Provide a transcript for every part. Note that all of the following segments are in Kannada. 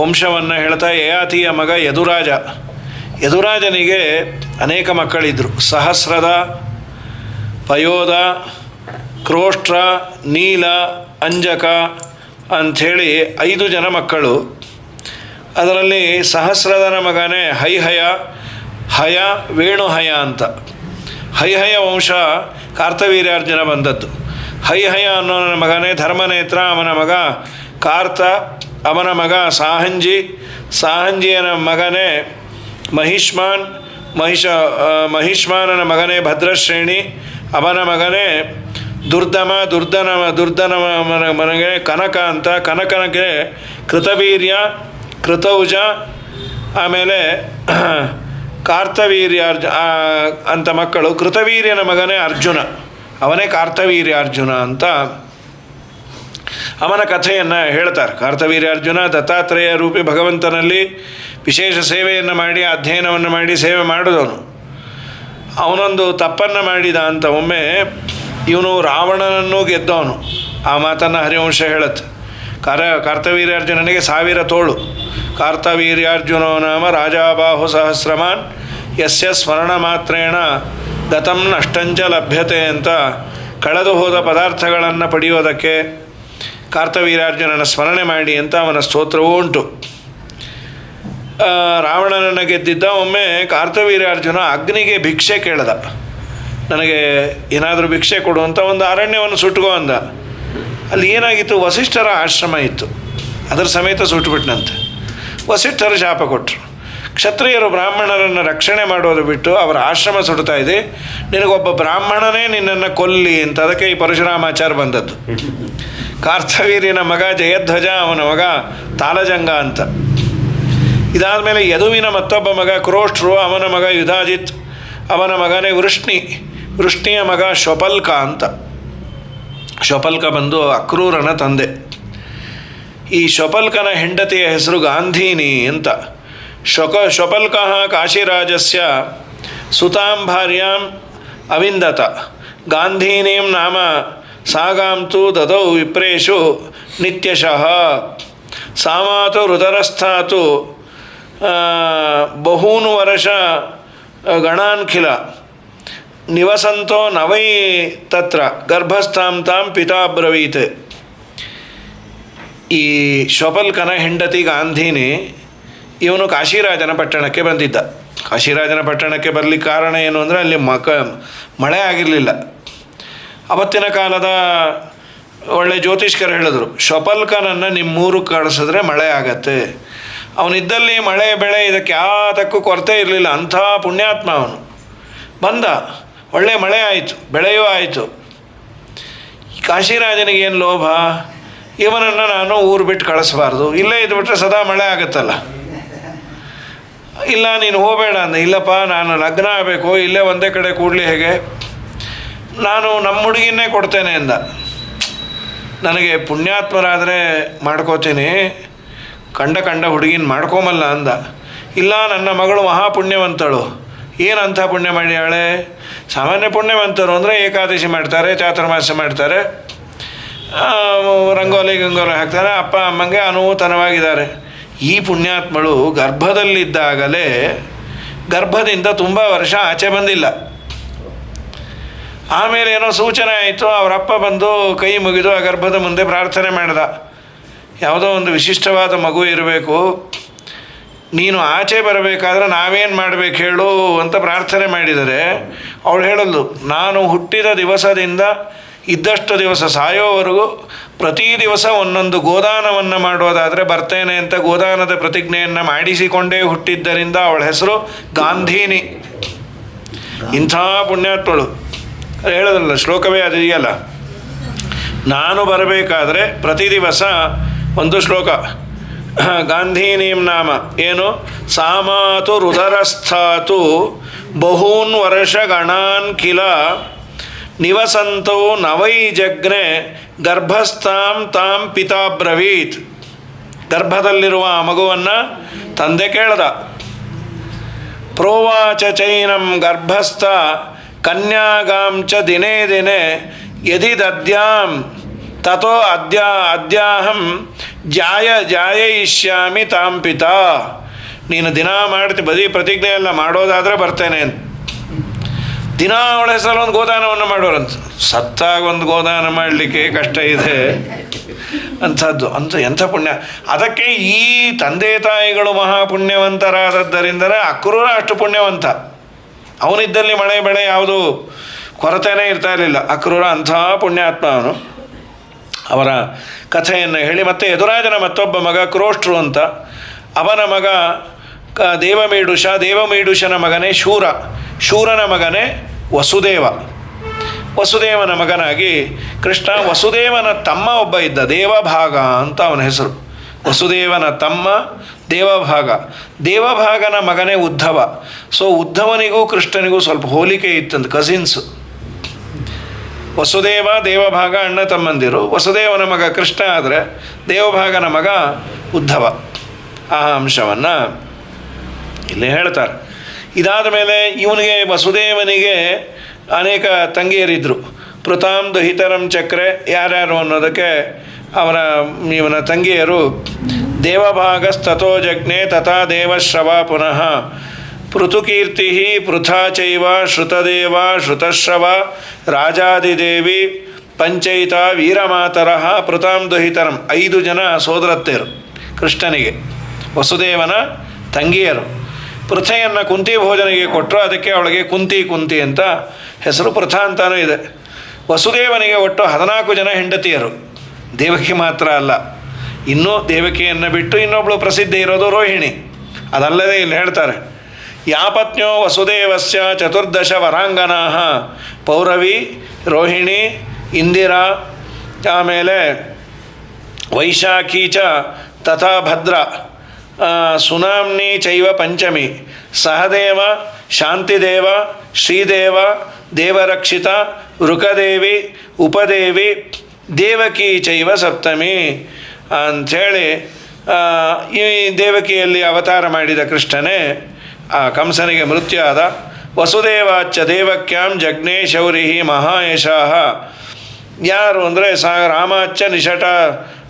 ವಂಶವನ್ನು ಹೇಳ್ತಾ ಯಯಾತಿಯ ಮಗ ಯದುರಾಜ. ಯದುರಾಜನಿಗೆ ಅನೇಕ ಮಕ್ಕಳಿದ್ದರು ಸಹಸ್ರದ, ಪಯೋದ ಕ್ರೋಷ್ಟ್ರ ನೀಲ, ಅಂಜಕ ಅಂಥೇಳಿ ಐದು ಜನ ಮಕ್ಕಳು. ಅದರಲ್ಲಿ ಸಹಸ್ರದನ ಮಗನೇ ಹೈಹಯ, ಹಯ ವೇಣುಹಯ ಅಂತ. ಹೈಹಯ ವಂಶ ಕಾರ್ತವೀರ್ಯಾರ್ಜುನ ಬಂದದ್ದು. ಹೈಹಯ ಅನ್ನೋನ ಮಗನೇ ಧರ್ಮನೇತ್ರ, ಅವನ ಮಗ ಕಾರ್ತ ಅವನ ಮಗ ಸಾಹಂಜಿ. ಸಾಹಂಜಿಯನ ಮಗನೇ ಮಹಿಷ್ಮಾನ್. ಮಹಿಷ ಮಹಿಷ್ಮಾನನ ಮಗನೇ ಭದ್ರಶ್ರೇಣಿ. ಅವನ ಮಗನೇ ದುರ್ದಮ, ದುರ್ದನ ದುರ್ದನ ಮನೆಗೆ ಕನಕ ಅಂತ. ಕನಕನಿಗೆ ಕೃತವೀರ್ಯ, ಕೃತೌಜ, ಆಮೇಲೆ ಕಾರ್ತವೀರ್ಯ ಅಂತ ಮಕ್ಕಳು. ಕೃತವೀರ್ಯನ ಮಗನೇ ಅರ್ಜುನ. ಅವನೇ ಕಾರ್ತವೀರ್ಯ ಅರ್ಜುನ ಅಂತ ಅವನ ಕಥೆಯನ್ನು ಹೇಳ್ತಾರೆ. ಕಾರ್ತವೀರ್ಯ ಅರ್ಜುನ ದತ್ತಾತ್ರೇಯ ರೂಪಿ ಭಗವಂತನಲ್ಲಿ ವಿಶೇಷ ಸೇವೆಯನ್ನು ಮಾಡಿ, ಅಧ್ಯಯನವನ್ನು ಮಾಡಿ ಸೇವೆ ಮಾಡಿದವನು. ಅವನೊಂದು ತಪ್ಪನ್ನು ಮಾಡಿದ ಅಂತ ಒಮ್ಮೆ ಇವನು ರಾವಣನನ್ನು ಗೆದ್ದವನು. ಆ ಮಾತನ್ನು ಹರಿವಂಶ ಹೇಳುತ್ತೆ. ಕಾರ ಕಾರ್ತವೀರ್ಯಾರ್ಜುನನಿಗೆ ಸಾವಿರ ತೋಳು. ಕಾರ್ತವೀರ್ಯಾರ್ಜುನೋ ನಾಮ ರಾಜಾಬಾಹು ಸಹಸ್ರಮಾನ್, ಯಸ್ಯ ಸ್ಮರಣ ಮಾತ್ರೇಣ ಗತಂ ನಷ್ಟಂಚ ಲಭ್ಯತೆ ಅಂತ ಕಳೆದು ಹೋದ ಪದಾರ್ಥಗಳನ್ನು ಪಡೆಯೋದಕ್ಕೆ ಕಾರ್ತವೀರ್ಯಾರ್ಜುನನ ಸ್ಮರಣೆ ಮಾಡಿ ಅಂತ ಅವನ ಸ್ತೋತ್ರವೂ ಉಂಟು. ರಾವಣನನ್ನು ಗೆದ್ದಿದ್ದ ಒಮ್ಮೆ ಕಾರ್ತವೀರಾರ್ಜುನ ಅಗ್ನಿಗೆ ಭಿಕ್ಷೆ ಕೇಳ್ದ. ನನಗೆ ಏನಾದರೂ ಭಿಕ್ಷೆ ಕೊಡು ಅಂತ ಒಂದು ಅರಣ್ಯವನ್ನು ಸುಟ್ಕೋ ಅಂದ. ಅಲ್ಲಿ ಏನಾಗಿತ್ತು? ವಸಿಷ್ಠರ ಆಶ್ರಮ ಇತ್ತು. ಅದರ ಸಮೇತ ಸುಟ್ಟುಬಿಟ್ನಂತೆ. ವಸಿಷ್ಠರು ಶಾಪ ಕೊಟ್ಟರು ಕ್ಷತ್ರಿಯರು ಬ್ರಾಹ್ಮಣರನ್ನು ರಕ್ಷಣೆ ಮಾಡೋದು ಬಿಟ್ಟು ಅವರ ಆಶ್ರಮ ಸುಡ್ತಾ ಇದೆ. ನಿನಗೊಬ್ಬ ಬ್ರಾಹ್ಮಣನೇ ನಿನ್ನನ್ನು ಕೊಲ್ಲಿ ಅಂತ ಅದಕ್ಕೆ ಈ ಪರಶುರಾಮಾಚಾರ ಬಂದದ್ದು. ಕಾರ್ತವೀರ್ಯನ ಮಗ ಜಯಧ್ವಜ ಅವನ ಮಗ ತಾಲಜಂಗ ಅಂತ. ಇದಾದ ಮೇಲೆ ಯದುವಿನ ಮತ್ತೊಬ್ಬ ಮಗ ಕ್ರೋಷ್ಟ್ರು, ಅವನ ಮಗ ಯುಧಾಜಿತ್, ಅವನ ಮಗನೇ ವೃಷ್ಣಿ, ವೃಷ್ಣಿಯ ಮಗ ಶ್ವಪಲ್ಕ ಅಂತ. ಶ್ವಪಲ್ಕ ಬಂದು ಅಕ್ರೂರನ ತಂದೆ. ಈ ಶ್ವಪಲ್ಕನ ಹೆಂಡತಿಯ ಹೆಸರು ಗಾಂಧೀನಿ ಅಂತ. ಶ್ವಕ ಶ್ವಪಲ್ಕ ಕಾಶಿರಾಜಸ್ಯ ಸುತಾಂ ಭಾರ್ಯಾಂ ಅವಿಂದತ. ಗಾಂಧೀನೀಂ ನಾಮ ಸಾಗಾಂತು ದದೌ ವಿಪ್ರೇಶು ನಿತ್ಯಶಃ. ಸಾಮಾತು ರುದರಸ್ಥಾತು ಬಹೂನು ವರ್ಷ ಗಣಾನ್ಖಿಲ. ನಿವಸಂತೋ ನವೈ ತತ್ರ, ಗರ್ಭಸ್ಥಾಂ ತಾಂ ಪಿತಾ ಬ್ರವೀತ್. ಈ ಶ್ವಪಲ್ಕನ ಹೆಂಡತಿ ಗಾಂಧಿನಿ, ಇವನು ಕಾಶಿರಾಜನ ಪಟ್ಟಣಕ್ಕೆ ಬಂದಿದ್ದ. ಕಾಶಿರಾಜನ ಪಟ್ಟಣಕ್ಕೆ ಬರಲಿಕ್ಕೆ ಕಾರಣ ಏನು ಅಂದರೆ ಅಲ್ಲಿ ಮಕ, ಮಳೆ ಆಗಿರಲಿಲ್ಲ. ಅವತ್ತಿನ ಕಾಲದ ಒಳ್ಳೆ ಜ್ಯೋತಿಷ್ಕರು ಹೇಳಿದ್ರು ಶ್ವಪಲ್ಕನನ್ನು ನಿಮ್ಮೂರು ಕಳಿಸಿದ್ರೆ ಮಳೆ ಆಗತ್ತೆ. ಅವನಿದ್ದಲ್ಲಿ ಮಳೆ, ಬೆಳೆ ಇದಕ್ಕೆ ಯಾವುದಕ್ಕೂ ಕೊರತೆ ಇರಲಿಲ್ಲ. ಅಂಥ ಪುಣ್ಯಾತ್ಮ ಅವನು. ಬಂದ. ಒಳ್ಳೆ ಮಳೆ ಆಯಿತು, ಬೆಳೆಯೂ ಆಯಿತು. ಕಾಶಿರಾಜನಿಗೆ ಏನು ಲೋಭ? ಇವನನ್ನು ನಾನು ಊರು ಬಿಟ್ಟು ಕಳಿಸ್ಬಾರ್ದು. ಇಲ್ಲೇ ಇದ್ಬಿಟ್ರೆ ಸದಾ ಮಳೆ ಆಗುತ್ತಲ್ಲ. ಇಲ್ಲ, ನೀನು ಹೋಗಬೇಡ ಅಂದ. ಇಲ್ಲಪ್ಪ, ನಾನು ಲಗ್ನ ಆಗಬೇಕು. ಇಲ್ಲೇ ಒಂದೇ ಕಡೆ ಕೂಡಲಿ ಹೇಗೆ? ನಾನು ನಮ್ಮ ಹುಡುಗಿನೇ ಕೊಡ್ತೇನೆ ಅಂದ ನನಗೆ ಪುಣ್ಯಾತ್ಮರಾದರೆ ಮಾಡ್ಕೋತೀನಿ, ಕಂಡ ಕಂಡ ಹುಡುಗಿನ ಮಾಡ್ಕೊಂಬಲ್ಲ ಅಂದ. ಇಲ್ಲ, ನನ್ನ ಮಗಳು ಮಹಾಪುಣ್ಯವಂತಳು. ಏನಂಥ ಪುಣ್ಯ ಮಾಡ್ಯಾಳೆ? ಸಾಮಾನ್ಯ ಪುಣ್ಯವಂತರು ಅಂದರೆ ಏಕಾದಶಿ ಮಾಡ್ತಾರೆ, ಚಾತುರ್ಮಾಸ ಮಾಡ್ತಾರೆ. ರಂಗೋಲಿ ಗಂಗೋಲಿ ಹಾಕ್ತಾರೆ. ಅಪ್ಪ, ಅಮ್ಮಂಗೆ ಅನೂತನವಾಗಿದ್ದಾರೆ. ಈ ಪುಣ್ಯಾತ್ಮಳು ಗರ್ಭದಲ್ಲಿದ್ದಾಗಲೇ ಗರ್ಭದಿಂದ ತುಂಬ ವರ್ಷ ಆಚೆ ಬಂದಿಲ್ಲ. ಆಮೇಲೆ ಏನೋ ಸೂಚನೆ ಆಯಿತು ಅವರಪ್ಪ ಬಂದು ಕೈ ಮುಗಿದು ಆ ಗರ್ಭದ ಮುಂದೆ ಪ್ರಾರ್ಥನೆ ಮಾಡಿದ. ಯಾವುದೋ ಒಂದು ವಿಶಿಷ್ಟವಾದ ಮಗು ಇರಬೇಕು. ನೀನು ಆಚೆ ಬರಬೇಕಾದ್ರೆ ನಾವೇನು ಮಾಡಬೇಕು ಹೇಳು ಅಂತ ಪ್ರಾರ್ಥನೆ ಮಾಡಿದರೆ, ಅವಳು ಹೇಳಲು ನಾನು ಹುಟ್ಟಿದ ದಿವಸದಿಂದ ಇದ್ದಷ್ಟು ದಿವಸ ಸಾಯೋವರೆಗೂ ಪ್ರತಿ ದಿವಸ ಒಂದೊಂದು ಗೋದಾನವನ್ನು ಮಾಡೋದಾದರೆ ಬರ್ತೇನೆ ಅಂತ ಗೋದಾನದ ಪ್ರತಿಜ್ಞೆಯನ್ನು ಮಾಡಿಸಿಕೊಂಡೇ ಹುಟ್ಟಿದ್ದರಿಂದ ಅವಳ ಹೆಸರು ಗಾಂಧೀನಿ. ಇಂಥ ಪುಣ್ಯಾತ್ಮಳು. ಹೇಳೋದಲ್ಲ, ಶ್ಲೋಕವೇ ಅದು ನಾನು ಬರಬೇಕಾದ್ರೆ ಪ್ರತಿ ದಿವಸ ಒಂದು ಶ್ಲೋಕ. ಗಾಂಧೀನೀಂ ನಾಮ. ಏನು? ಸಾಮಾತು ರುದರಸ್ಥಾತು ಬಹೂನ್ ವರ್ಷ ಗಣಾನ್ ಕಿಲ. ನಿವಸಂತೋ ನವೈ ಜಗ್ನೆ ಗರ್ಭಸ್ಥಾಂ ತಾಂ ಪಿತಾ ಬ್ರವೀತ್ ಗರ್ಭದಲ್ಲಿರುವ ಆ ಮಗುವನ್ನು ತಂದೆ ಕೇಳ್ದ. ಪ್ರೋವಾಚ ಚೈನಂ ಗರ್ಭಸ್ಥ ಕನ್ಯಾಗಾಂ ಚ ದಿನೇ ದಿನೇ ಯದಿ ದದ್ಯಾಂ ತಥೋ ಅದ್ಯ, ಅದ್ಯಾಹಂ, ಜಾಯ, ಜಾಯಯಿಷ್ಯಾಮಿ ತಾಂ ಪಿತಾ. ನೀನು ದಿನ ಮಾಡ್ತಿ ಬದಿ ಪ್ರತಿಜ್ಞೆ ಎಲ್ಲ ಮಾಡೋದಾದರೆ ಬರ್ತೇನೆ ಅಂತ. ದಿನ ಅವಳ ಹೆಸರಲ್ಲಿ ಒಂದು ಗೋದಾನವನ್ನು ಮಾಡೋರಂತ ಸತ್ತಾಗ ಒಂದು ಗೋದಾನ ಮಾಡಲಿಕ್ಕೆ ಕಷ್ಟ ಇದೆ ಅಂಥದ್ದು. ಅಂತ ಎಂಥ ಪುಣ್ಯ. ಅದಕ್ಕೆ ಈ ತಂದೆ ತಾಯಿಗಳು ಮಹಾಪುಣ್ಯವಂತರಾದದ್ದರಿಂದಲೇ ಅಕ್ರೂರ ಅಷ್ಟು ಪುಣ್ಯವಂತ. ಅವನಿದ್ದಲ್ಲಿ ಮಳೆ ಬೆಳೆ ಯಾವುದು ಕೊರತೆನೇ ಇರ್ತಾ ಇರಲಿಲ್ಲ. ಅಕ್ರೂರ ಅಂಥ ಪುಣ್ಯಾತ್ಮ ಅವನು. ಅವರ ಕಥೆಯನ್ನು ಹೇಳಿ ಮತ್ತೆ ಯದುರಾಜನ ಮತ್ತೊಬ್ಬ ಮಗ ಕ್ರೋಷ್ಟ್ರು ಅಂತ. ಅವನ ಮಗ ಕ ದೇವಮೀಡುಷ, ದೇವಮೀಡುಷನ ಮಗನೇ ಶೂರ. ಶೂರನ ಮಗನೇ ವಸುದೇವ. ವಸುದೇವನ ಮಗನಾಗಿ ಕೃಷ್ಣ ವಸುದೇವನ ತಮ್ಮ ಒಬ್ಬ ಇದ್ದ ದೇವಭಾಗ ಅಂತ ಅವನ ಹೆಸರು. ವಸುದೇವನ ತಮ್ಮ ದೇವಭಾಗ. ದೇವಭಾಗನ ಮಗನೇ ಉದ್ಧವ. ಸೊ ಉದ್ಧವನಿಗೂ ಕೃಷ್ಣನಿಗೂ ಸ್ವಲ್ಪ ಹೋಲಿಕೆ ಇತ್ತಂತ ಕಸಿನ್ಸ್ ವಸುದೇವ ದೇವಭಾಗ ಅಣ್ಣ ತಮ್ಮಂದಿರು. ವಸುದೇವನ ಮಗ ಕೃಷ್ಣ ಆದರೆ ದೇವಭಾಗನ ಮಗ ಉದ್ಧವ. ಆ ಅಂಶವನ್ನು ಇಲ್ಲಿ ಹೇಳ್ತಾರೆ. ಇದಾದ ಮೇಲೆ ಇವನಿಗೆ, ವಸುದೇವನಿಗೆ ಅನೇಕ ತಂಗಿಯರಿದ್ದರು ಪೃತಾಂ ದುಹಿತರಂ ಚಕ್ರೆ, ಯಾರ್ಯಾರು ಅನ್ನೋದಕ್ಕೆ ಅವನ, ಇವನ ತಂಗಿಯರು ದೇವಭಾಗಸ್ತಥೋ ಜಜ್ಞೆ ತಥಾ ದೇವಶ್ರವ ಪುನಃ. ಪೃಥುಕೀರ್ತಿ ಪೃಥಾ ಚೈವ ಶ್ರುತದೇವ ಶ್ರುತಶ್ರವ ರಾಜಾದಿದೇವಿ ಪಂಚೈತಾ ವೀರಮಾತರಃ ಪೃತಾಂ ದುಹಿತರಂ ಐದು ಜನ ಸೋದರತ್ತೆಯರು ಕೃಷ್ಣನಿಗೆ, ವಸುದೇವನ ತಂಗಿಯರು. ಪೃಥೆಯನ್ನು ಕುಂತಿ ಭೋಜನಿಗೆ ಕೊಟ್ಟರು ಅದಕ್ಕೆ ಅವಳಿಗೆ ಕುಂತಿ ಕುಂತಿ ಅಂತ ಹೆಸರು ಪೃಥ ಅಂತಾನೂ ಇದೆ. ವಸುದೇವನಿಗೆ ಒಟ್ಟು ಹದಿನಾಲ್ಕು ಜನ ಹೆಂಡತಿಯರು. ದೇವಕಿ ಮಾತ್ರ ಅಲ್ಲ ಇನ್ನೂ ದೇವಕಿಯನ್ನು ಬಿಟ್ಟು ಇನ್ನೊಬ್ಬಳು ಪ್ರಸಿದ್ಧಿ ಇರೋದು ರೋಹಿಣಿ. ಅದಲ್ಲದೆ ಇಲ್ಲಿ ಹೇಳ್ತಾರೆ ಯಾಪತ್ನ್ಯೋ ವಸುದೇವಸ್ಯ ಚತುರ್ದಶ ವರಾಂಗನಾ ಪೌರವಿ, ರೋಹಿಣಿ, ಇಂದಿರಾ, ಆಮೇಲೆ ವೈಶಾಖಿ ಚ ತಥಾ ಭದ್ರ. ಸುನಾಮ್ನಿ ಚೈವ ಪಂಚಮಿ. ಸಹದೇವ, ಶಾಂತಿದೇವ, ಶ್ರೀದೇವ, ದೇವರಕ್ಷಿತ ವೃಕದೇವಿ ಉಪದೇವಿ, ದೇವಕಿ ಚೈವ ಸಪ್ತಮಿ. ಅಂಥೇಳಿ ಈ ದೇವಕಿಯಲ್ಲಿ ಅವತಾರ ಮಾಡಿದ ಕೃಷ್ಣನೇ ಆ ಕಂಸನಿಗೆ ಮೃತ್ಯು ಆದ ವಸುದೇವಾಚ್ಚ ದೇವಕ್ಯಾಂ ಜಗ್ನೇ ಮಹಾಯಶಾಹ ಮಹಾಯಶಃ. ಯಾರು ಅಂದರೆ ಸ ರಾಮಾಚ್ಚ ನಿಷಟ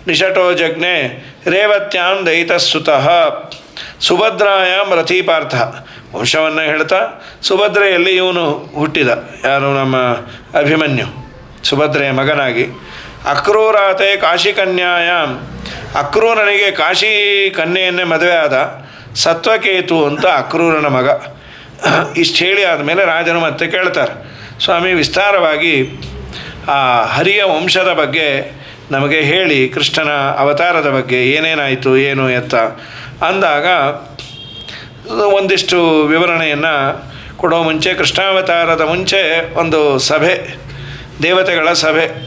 ನಿಷಟೋ ಜಗ್ನೆ, ರೇವತ್ಯಾಂ ದೈತಸುತಃ ಸುಭದ್ರಾಯಾಮ್ ರಥೀಪಾರ್ಥ. ವಂಶವನ್ನು ಹೇಳ್ತಾ, ಸುಭದ್ರೆಯಲ್ಲಿ ಇವನು ಹುಟ್ಟಿದ, ಯಾರು ನಮ್ಮ ಅಭಿಮನ್ಯು, ಸುಭದ್ರೆಯ ಮಗನಾಗಿ. ಅಕ್ರೂರಾತೆ ಕಾಶಿ ಕನ್ಯಾಯಾಮ್ ಅಕ್ರೂರನಿಗೆ ಕಾಶಿ ಕನ್ಯೆಯನ್ನೇ ಮದುವೆ ಆದ ಸತ್ವಕೇತು ಅಂತ ಅಕ್ರೂರನ ಮಗ. ಇಷ್ಟು ಹೇಳಿ ಆದಮೇಲೆ ರಾಜನು ಮತ್ತೆ ಕೇಳ್ತಾರೆ. ಸ್ವಾಮಿ, ವಿಸ್ತಾರವಾಗಿ ಆ ಹರಿಯ ವಂಶದ ಬಗ್ಗೆ ನಮಗೆ ಹೇಳಿ, ಕೃಷ್ಣನ ಅವತಾರದ ಬಗ್ಗೆ ಏನೇನಾಯಿತು, ಏನು ಎತ್ತ ಅಂದಾಗ ಒಂದಿಷ್ಟು ವಿವರಣೆಯನ್ನು ಕೊಡೋ ಮುಂಚೆ, ಕೃಷ್ಣಾವತಾರದ ಮುಂಚೆ ಒಂದು ಸಭೆ, ದೇವತೆಗಳ ಸಭೆ.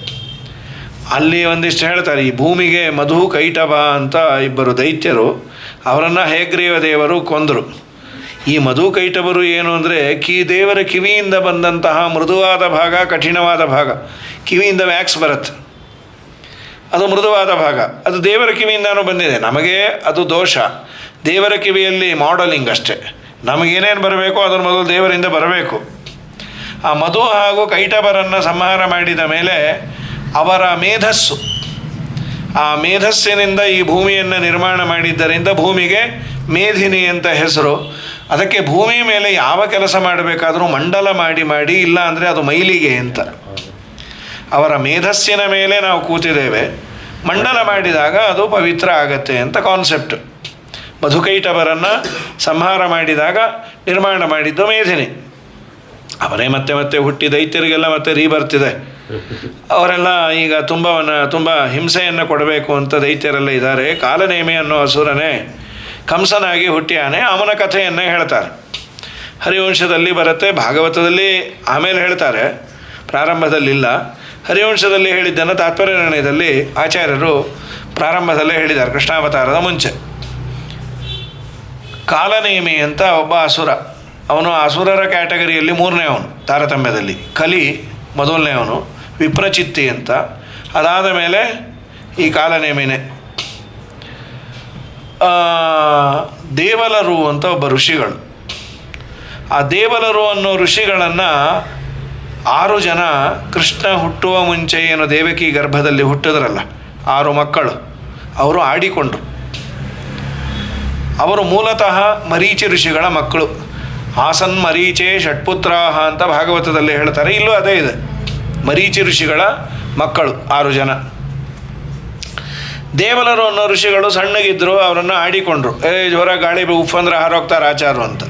ಅಲ್ಲಿ ಒಂದಿಷ್ಟು ಹೇಳ್ತಾರೆ, ಈ ಭೂಮಿಗೆ ಮಧು ಕೈಟಭ ಅಂತ ಇಬ್ಬರು ದೈತ್ಯರು, ಅವರನ್ನು ಹೇಗ್ರೀವ ದೇವರು ಕೊಂದರು. ಈ ಮಧು ಕೈಟಭರು ಏನು ಅಂದರೆ, ಕಿ ದೇವರ ಕಿವಿಯಿಂದ ಬಂದಂತಹ ಮೃದುವಾದ ಭಾಗ, ಕಠಿಣವಾದ ಭಾಗ. ಕಿವಿಯಿಂದ ವ್ಯಾಕ್ಸ್ ಬರುತ್ತೆ. ಅದು ಮೃದುವಾದ ಭಾಗ. ಅದು ದೇವರ ಕಿವಿಯಿಂದನೂ ಬಂದಿದೆ. ನಮಗೆ ಅದು ದೋಷ. ದೇವರ ಕಿವಿಯಲ್ಲಿ ಮಾಡಲಿಂಗ್ ಅಷ್ಟೇ. ನಮಗೇನೇನು ಬರಬೇಕೋ ಅದರ ಮೊದಲು ದೇವರಿಂದ ಬರಬೇಕು. ಆ ಮಧು ಹಾಗೂ ಕೈಟಬರನ್ನು ಸಂಹಾರ ಮಾಡಿದ ಮೇಲೆ ಅವರ ಮೇಧಸ್ಸು. ಆ ಮೇಧಸ್ಸಿನಿಂದ ಈ ಭೂಮಿಯನ್ನು ನಿರ್ಮಾಣ ಮಾಡಿದ್ದರಿಂದ ಭೂಮಿಗೆ ಮೇಧಿನಿ ಅಂತ ಹೆಸರು. ಅದಕ್ಕೆ ಭೂಮಿ ಮೇಲೆ ಯಾವ ಕೆಲಸ ಮಾಡಬೇಕಾದರೂ ಮಂಡಲ ಮಾಡಿ ಮಾಡಿ, ಇಲ್ಲ ಅಂದರೆ ಅದು ಮೈಲಿಗೆ ಅಂತ. ಅವರ ಮೇಧಸ್ಸಿನ ಮೇಲೆ ನಾವು ಕೂತಿದ್ದೇವೆ. ಮಂಡಲ ಮಾಡಿದಾಗ ಅದು ಪವಿತ್ರ ಆಗತ್ತೆ ಅಂತ ಕಾನ್ಸೆಪ್ಟ್ ಮಧುಕೈಟವರನ್ನು ಸಂಹಾರ ಮಾಡಿದಾಗ ನಿರ್ಮಾಣ ಮಾಡಿದ್ದು ಮೇಧಿನಿ. ಅವರೇ ಮತ್ತೆ ಮತ್ತೆ ಹುಟ್ಟಿ ದೈತ್ಯರಿಗೆಲ್ಲ ಮತ್ತೆ ರೀ ಬರ್ತಿದೆ. ಅವರೆಲ್ಲ ಈಗ ತುಂಬವನ್ನ, ತುಂಬ ಹಿಂಸೆಯನ್ನು ಕೊಡಬೇಕು ಅಂತ ದೈತ್ಯರೆಲ್ಲ ಇದ್ದಾರೆ. ಕಾಲನೇಮಿ ಅನ್ನೋ ಹಸುರನೇ ಕಂಸನಾಗಿ ಹುಟ್ಟಿಯಾನೆ ಅವನ ಕಥೆಯನ್ನೇ ಹೇಳ್ತಾರೆ. ಹರಿವಂಶದಲ್ಲಿ ಬರುತ್ತೆ, ಭಾಗವತದಲ್ಲಿ ಆಮೇಲೆ ಹೇಳ್ತಾರೆ. ಪ್ರಾರಂಭದಲ್ಲಿಲ್ಲ. ಹರಿವಂಶದಲ್ಲಿ ಹೇಳಿದ್ದನ್ನು ತಾತ್ಪರ್ಯ ನಿರ್ಣಯದಲ್ಲಿ ಆಚಾರ್ಯರು ಪ್ರಾರಂಭದಲ್ಲೇ ಹೇಳಿದ್ದಾರೆ, ಕೃಷ್ಣಾವತಾರದ ಮುಂಚೆ. ಕಾಲನೇಮಿ ಅಂತ ಒಬ್ಬ ಅಸುರ. ಅವನು ಅಸುರರ ಕ್ಯಾಟಗರಿಯಲ್ಲಿ ಮೂರನೇ ಅವನು, ತಾರತಮ್ಯದಲ್ಲಿ. ಕಲಿ ಮೊದಲನೇ ಅವನು. ವಿಪ್ರಚಿತ್ತಿ ಅಂತ. ಅದಾದ ಮೇಲೆ ಈ ಕಾಲನೇಮಿನೇ. ದೇವಲರು ಅಂತ ಒಬ್ಬ ಋಷಿಗಳು. ಆ ದೇವಲರು ಅನ್ನೋ ಋಷಿಗಳನ್ನು ಆರು ಜನ ಕೃಷ್ಣ ಹುಟ್ಟುವ ಮುಂಚೆ ಏನು ದೇವಕಿ ಗರ್ಭದಲ್ಲಿ ಹುಟ್ಟಿದ್ರಲ್ಲ, ಆರು ಮಕ್ಕಳು, ಅವರು ಆಡಿಕೊಂಡರು. ಅವರು ಮೂಲತಃ ಮರೀಚಿ ಋಷಿಗಳ ಮಕ್ಕಳು. ಆಸನ್ ಮರೀಚೆ ಷಟ್ಪುತ್ರಾಹ ಅಂತ ಭಾಗವತದಲ್ಲಿ ಹೇಳ್ತಾರೆ, ಇಲ್ಲೂ ಅದೇ ಇದೆ. ಮರೀಚಿ ಋಷಿಗಳ ಮಕ್ಕಳು, ಆರು ಜನ. ದೇವಲರು ಅನ್ನೋ ಋಷಿಗಳು ಸಣ್ಣಗಿದ್ರು, ಅವರನ್ನು ಆಡಿಕೊಂಡ್ರು. ಏ ಜ್ವರ ಗಾಳಿ ಉಫ್ ಅಂದ್ರೆ ಹಾರೋಗ್ತಾರೆ ಆಚಾರು ಅಂತ.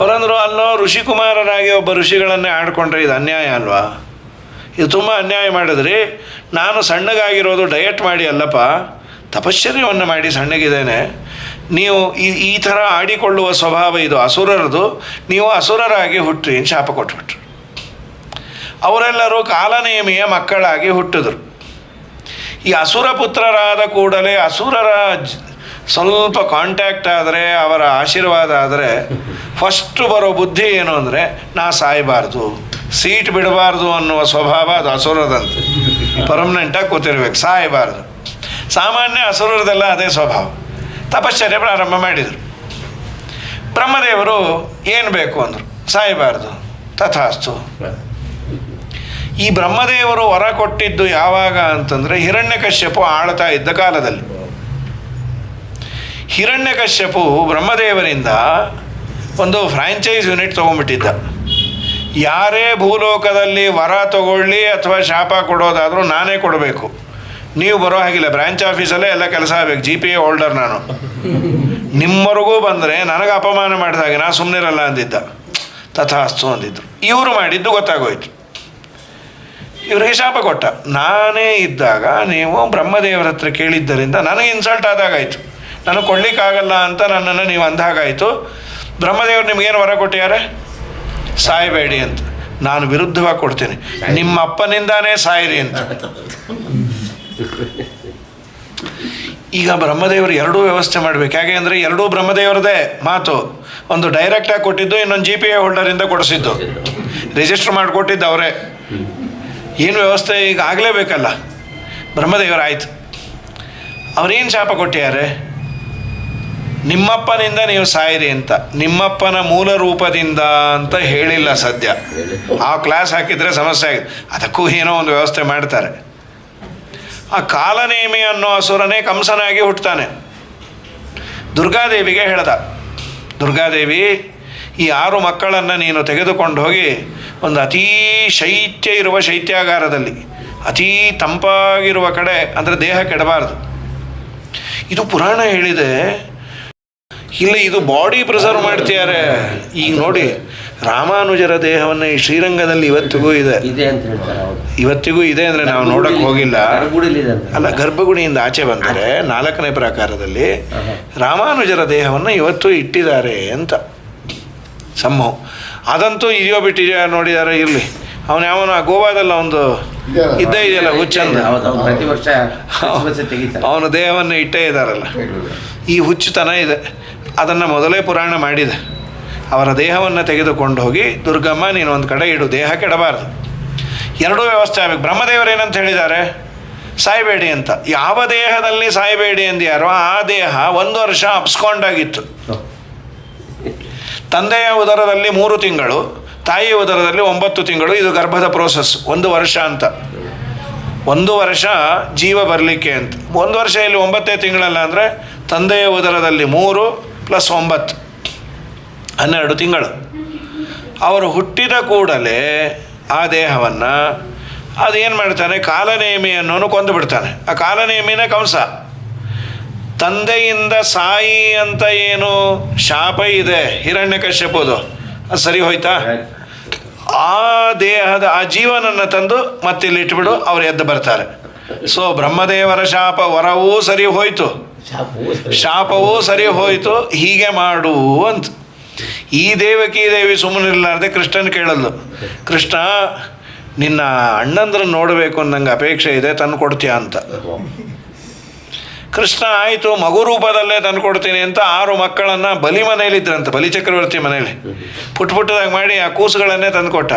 ಅವರಂದ್ರು ಅಲ್ಲೋ ಋಷಿಕುಮಾರನಾಗಿ ಒಬ್ಬ ಋಷಿಗಳನ್ನೇ ಆಡಿಕೊಂಡ್ರೆ ಇದು ಅನ್ಯಾಯ ಅಲ್ವಾ? ಇದು ತುಂಬ ಅನ್ಯಾಯ ಮಾಡಿದ್ರಿ. ನಾನು ಸಣ್ಣಗಾಗಿರೋದು ಡಯಟ್ ಮಾಡಿ ಅಲ್ಲಪ್ಪ, ತಪಶ್ಚರ್ಯವನ್ನು ಮಾಡಿ ಸಣ್ಣಗಿದ್ದೇನೆ. ನೀವು ಈ ಈ ಥರ ಆಡಿಕೊಳ್ಳುವ ಸ್ವಭಾವ ಇದು. ಅಸುರರದು. ನೀವು ಅಸುರರಾಗಿ ಹುಟ್ಟ್ರಿ ಶಾಪ ಕೊಟ್ಬಿಟ್ರು. ಅವರೆಲ್ಲರೂ ಕಾಲನೇಮಿಯ ಮಕ್ಕಳಾಗಿ ಹುಟ್ಟಿದರು. ಈ ಅಸುರ ಪುತ್ರರಾದ ಕೂಡಲೇ ಅಸುರರ ಸ್ವಲ್ಪ ಕಾಂಟ್ಯಾಕ್ಟ್ ಆದರೆ, ಅವರ ಆಶೀರ್ವಾದ ಆದರೆ ಫಸ್ಟ್ ಬರೋ ಬುದ್ಧಿ ಏನು ಅಂದರೆ, ನಾ ಸಾಯಬಾರ್ದು, ಸೀಟ್ ಬಿಡಬಾರ್ದು ಅನ್ನುವ ಸ್ವಭಾವ ಅದು ಅಸುರದಂತೆ. ಪರ್ಮನೆಂಟಾಗಿ ಕೂತಿರ್ಬೇಕು, ಸಾಯಬಾರ್ದು. ಸಾಮಾನ್ಯ ಅಸುರರದೆಲ್ಲ ಅದೇ ಸ್ವಭಾವ. ತಪಶ್ಚರ್ಯ ಪ್ರಾರಂಭ ಮಾಡಿದರು. ಬ್ರಹ್ಮದೇವರು ಏನು ಬೇಕು ಅಂದರು, ಸಾಯಬಾರ್ದು, ತಥಾಸ್ತು. ಈ ಬ್ರಹ್ಮದೇವರು ವರ ಕೊಟ್ಟಿದ್ದು ಯಾವಾಗ ಅಂತಂದರೆ ಹಿರಣ್ಯಕಶ್ಯಪು ಆಳ್ತಾ ಇದ್ದ ಕಾಲದಲ್ಲಿ. ಹಿರಣ್ಯಕಶ್ಯಪು ಬ್ರಹ್ಮದೇವರಿಂದ ಒಂದು ಫ್ರಾಂಚೈಸ್ ಯೂನಿಟ್ ತೊಗೊಂಡ್ಬಿಟ್ಟಿದ್ದ. ಯಾರೇ ಭೂಲೋಕದಲ್ಲಿ ವರ ತಗೊಳ್ಳಿ ಅಥವಾ ಶಾಪ ಕೊಡೋದಾದರೂ ನಾನೇ ಕೊಡಬೇಕು. ನೀವು ಬರೋ ಹಾಗಿಲ್ಲ ಬ್ರಾಂಚ್ ಆಫೀಸಲ್ಲೇ ಎಲ್ಲ ಕೆಲಸ ಆಗಬೇಕು ಜಿ ಪಿ ಎ ಹೋಲ್ಡರ್ ನಾನು. ನಿಮ್ಮವರೆಗೂ ಬಂದರೆ ನನಗೆ ಅಪಮಾನ ಮಾಡಿದ ಹಾಗೆ, ನಾ ಸುಮ್ಮನಿರಲ್ಲ ಅಂದಿದ್ದ. ತಥಾಸ್ತು ಅಂದಿದ್ದರು ಇವರು ಮಾಡಿದ್ದು ಗೊತ್ತಾಗೋಯ್ತು. ಇವರಿಗೆ ಶಾಪ ಕೊಟ್ಟ. ನಾನೇ ಇದ್ದಾಗ ನೀವು ಬ್ರಹ್ಮದೇವರ ಹತ್ರ ಕೇಳಿದ್ದರಿಂದ ನನಗೆ ಇನ್ಸಲ್ಟ್ ಆದಾಗಾಯಿತು. ನನಗೆ ಕೊಡ್ಲಿಕ್ಕಾಗಲ್ಲ ಅಂತ ನನ್ನನ್ನು ನೀವು ಅಂದಾಗಾಯಿತು. ಬ್ರಹ್ಮದೇವರು ನಿಮಗೇನು ವರ ಕೊಟ್ಟಿದ್ದಾರೆ? ಸಾಯಬೇಡಿ ಅಂತ. ನಾನು ವಿರುದ್ಧವಾಗಿ ಕೊಡ್ತೀನಿ. ನಿಮ್ಮ ಅಪ್ಪನಿಂದಾನೇ ಸಾಯಿರಿ ಅಂತ. ಈಗ ಬ್ರಹ್ಮದೇವರು ಎರಡೂ ವ್ಯವಸ್ಥೆ ಮಾಡಬೇಕು. ಯಾಕೆ ಅಂದರೆ ಎರಡೂ ಬ್ರಹ್ಮದೇವರದೇ ಮಾತು. ಒಂದು ಡೈರೆಕ್ಟಾಗಿ ಕೊಟ್ಟಿದ್ದು, ಇನ್ನೊಂದು ಜಿ ಪಿ ಎ ಹೋಲ್ಡರಿಂದ ಕೊಡಿಸಿದ್ದು. ರಿಜಿಸ್ಟರ್ ಮಾಡಿಕೊಟ್ಟಿದ್ದು ಅವರೇ. ಏನು ವ್ಯವಸ್ಥೆ ಈಗ ಆಗಲೇಬೇಕಲ್ಲ? ಬ್ರಹ್ಮದೇವರಾಯಿತು. ಅವರೇನು ಶಾಪ ಕೊಟ್ಟಿದ್ದಾರೆ? ನಿಮ್ಮಪ್ಪನಿಂದ ನೀವು ಸಾಯಿರಿ ಅಂತ. ನಿಮ್ಮಪ್ಪನ ಮೂಲ ರೂಪದಿಂದ ಅಂತ ಹೇಳಿಲ್ಲ ಸದ್ಯ. ಆ ಕ್ಲಾಸ್ ಹಾಕಿದರೆ ಸಮಸ್ಯೆ ಆಗಿದೆ. ಅದಕ್ಕೂ ಏನೋ ಒಂದು ವ್ಯವಸ್ಥೆ ಮಾಡ್ತಾರೆ. ಆ ಕಾಲನೇಮಿ ಅನ್ನೋ ಅಸುರನೇ ಕಂಸನಾಗಿ ಹುಟ್ಟುತ್ತಾನೆ ದುರ್ಗಾದೇವಿಗೆ ಹೇಳ್ದ. ದುರ್ಗಾದೇವಿ, ಈ ಆರು ಮಕ್ಕಳನ್ನು ನೀನು ತೆಗೆದುಕೊಂಡು ಹೋಗಿ ಒಂದು ಅತೀ ಶೈತ್ಯ ಇರುವ ಶೈತ್ಯಾಗಾರದಲ್ಲಿ ಅತೀ ತಂಪಾಗಿರುವ ಕಡೆ ಅಂದರೆ ದೇಹ ಕೆಡಬಾರ್ದು. ಇದು ಪುರಾಣ ಹೇಳಿದೆ ಇಲ್ಲಿ ಇದು ಬಾಡಿ ಪ್ರಿಸರ್ವ್ ಮಾಡ್ತಿದ್ದಾರೆ. ಈಗ ನೋಡಿ ರಾಮಾನುಜರ ದೇಹವನ್ನು ಈ ಶ್ರೀರಂಗದಲ್ಲಿ ಇವತ್ತಿಗೂ ಇದೆ. ಇವತ್ತಿಗೂ ಇದೆ ಅಂದರೆ ನಾವು ನೋಡಕ್ಕೆ ಹೋಗಿಲ್ಲ. ಅಲ್ಲ ಗರ್ಭಗುಡಿಯಿಂದ ಆಚೆ ಬಂದರೆ ನಾಲ್ಕನೇ ಪ್ರಕಾರದಲ್ಲಿ ರಾಮಾನುಜರ ದೇಹವನ್ನು ಇವತ್ತು ಇಟ್ಟಿದ್ದಾರೆ ಅಂತ. ಸಮ್ಮು. ಅದಂತೂ ಇದೆಯೋ ಬಿಟ್ಟಿದೆಯೋ ನೋಡಿದಾರೆ ಇರಲಿ. ಅವನು ಯಾವನ ಗೋವಾದಲ್ಲ ಒಂದು ಇದ್ದೇ ಇದೆಯಲ್ಲ ಹುಚ್ಚಂದ. ಅವನು ದೇಹವನ್ನು ಇಟ್ಟೇ ಇದ್ದಾರಲ್ಲ ಈ ಹುಚ್ಚುತನ ಇದೆ. ಅದನ್ನು ಮೊದಲೇ ಪುರಾಣ ಮಾಡಿದೆ. ಅವರ ದೇಹವನ್ನು ತೆಗೆದುಕೊಂಡು ಹೋಗಿ ದುರ್ಗಮ್ಮ ನೀನು ಒಂದು ಕಡೆ ಇಡು ದೇಹ ಕೆಡಬಾರ್ದು. ಎರಡೂ ವ್ಯವಸ್ಥೆ ಆಗಬೇಕು ಬ್ರಹ್ಮದೇವರು ಏನಂತ ಹೇಳಿದ್ದಾರೆ? ಸಾಯಬೇಡಿ ಅಂತ. ಯಾವ ದೇಹದಲ್ಲಿ ಸಾಯಬೇಡಿ ಅಂದ್ಯಾರೋ ಆ ದೇಹ ಒಂದು ವರ್ಷ ಅಪ್ಸ್ಕೊಂಡಾಗಿತ್ತು. ತಂದೆಯ ಉದರದಲ್ಲಿ ಮೂರು ತಿಂಗಳು, ತಾಯಿಯ ಉದರದಲ್ಲಿ ಒಂಬತ್ತು ತಿಂಗಳು, ಇದು ಗರ್ಭದ ಪ್ರೋಸೆಸ್ ಒಂದು ವರ್ಷ ಅಂತ. ಒಂದು ವರ್ಷ ಜೀವ ಬರಲಿಕ್ಕೆ ಅಂತ. ಒಂದು ವರ್ಷ ಇಲ್ಲಿ ಒಂಬತ್ತೇ ತಿಂಗಳಲ್ಲ ಅಂದರೆ ತಂದೆಯ ಉದರದಲ್ಲಿ ಮೂರು ಪ್ಲಸ್ ಒಂಬತ್ತು, ಹನ್ನೆರಡು ತಿಂಗಳು. ಅವರು ಹುಟ್ಟಿದ ಕೂಡಲೇ ಆ ದೇಹವನ್ನು ಅದೇನು ಮಾಡ್ತಾನೆ, ಕಾಲನೇಮಿ ಅನ್ನೋನು ಕೊಂದು ಬಿಡ್ತಾನೆ. ಆ ಕಾಲನೇಮಿನೇ ಕಂಸ. ತಂದೆಯಿಂದ ಸಾಯಿ ಅಂತ ಏನು ಶಾಪ ಇದೆ ಹಿರಣ್ಯಕಶ್ಯಪುದು ಅದು ಸರಿ ಹೋಯ್ತಾ? ಆ ದೇಹದ, ಆ ಜೀವನನ್ನು ತಂದು ಮತ್ತಿಲ್ಲಿ ಇಟ್ಬಿಡು, ಅವ್ರು ಎದ್ದು ಬರ್ತಾರೆ. ಸೊ ಬ್ರಹ್ಮದೇವರ ಶಾಪ ವರವೂ ಸರಿ ಹೋಯ್ತು. ಶಾಪವೂ ಸರಿ ಹೋಯಿತು. ಹೀಗೆ ಮಾಡು ಅಂತ. ಈ ದೇವಕಿ ದೇವಿ ಸುಮ್ಮನಿರ್ಲಾರ್ದೆ ಕೃಷ್ಣನ್ ಕೇಳಲ್ಲು ಕೃಷ್ಣ, ನಿನ್ನ ಅಣ್ಣಂದ್ರ ನೋಡಬೇಕು ಅನ್ನಂಗೆ ಅಪೇಕ್ಷೆ ಇದೆ ತಂದು ಕೊಡ್ತೀಯ ಅಂತ. ಕೃಷ್ಣ, ಆಯಿತು, ಮಗು ರೂಪದಲ್ಲೇ ತಂದು ಕೊಡ್ತೀನಿ ಅಂತ ಆರು ಮಕ್ಕಳನ್ನು ಬಲಿ ಮನೇಲಿದ್ರಂತೆ ಬಲಿ ಚಕ್ರವರ್ತಿ ಮನೇಲಿ ಪುಟ್ ಪುಟ್ಟದಾಗಿ ಮಾಡಿ ಆ ಕೂಸುಗಳನ್ನೇ ತಂದುಕೊಟ್ಟ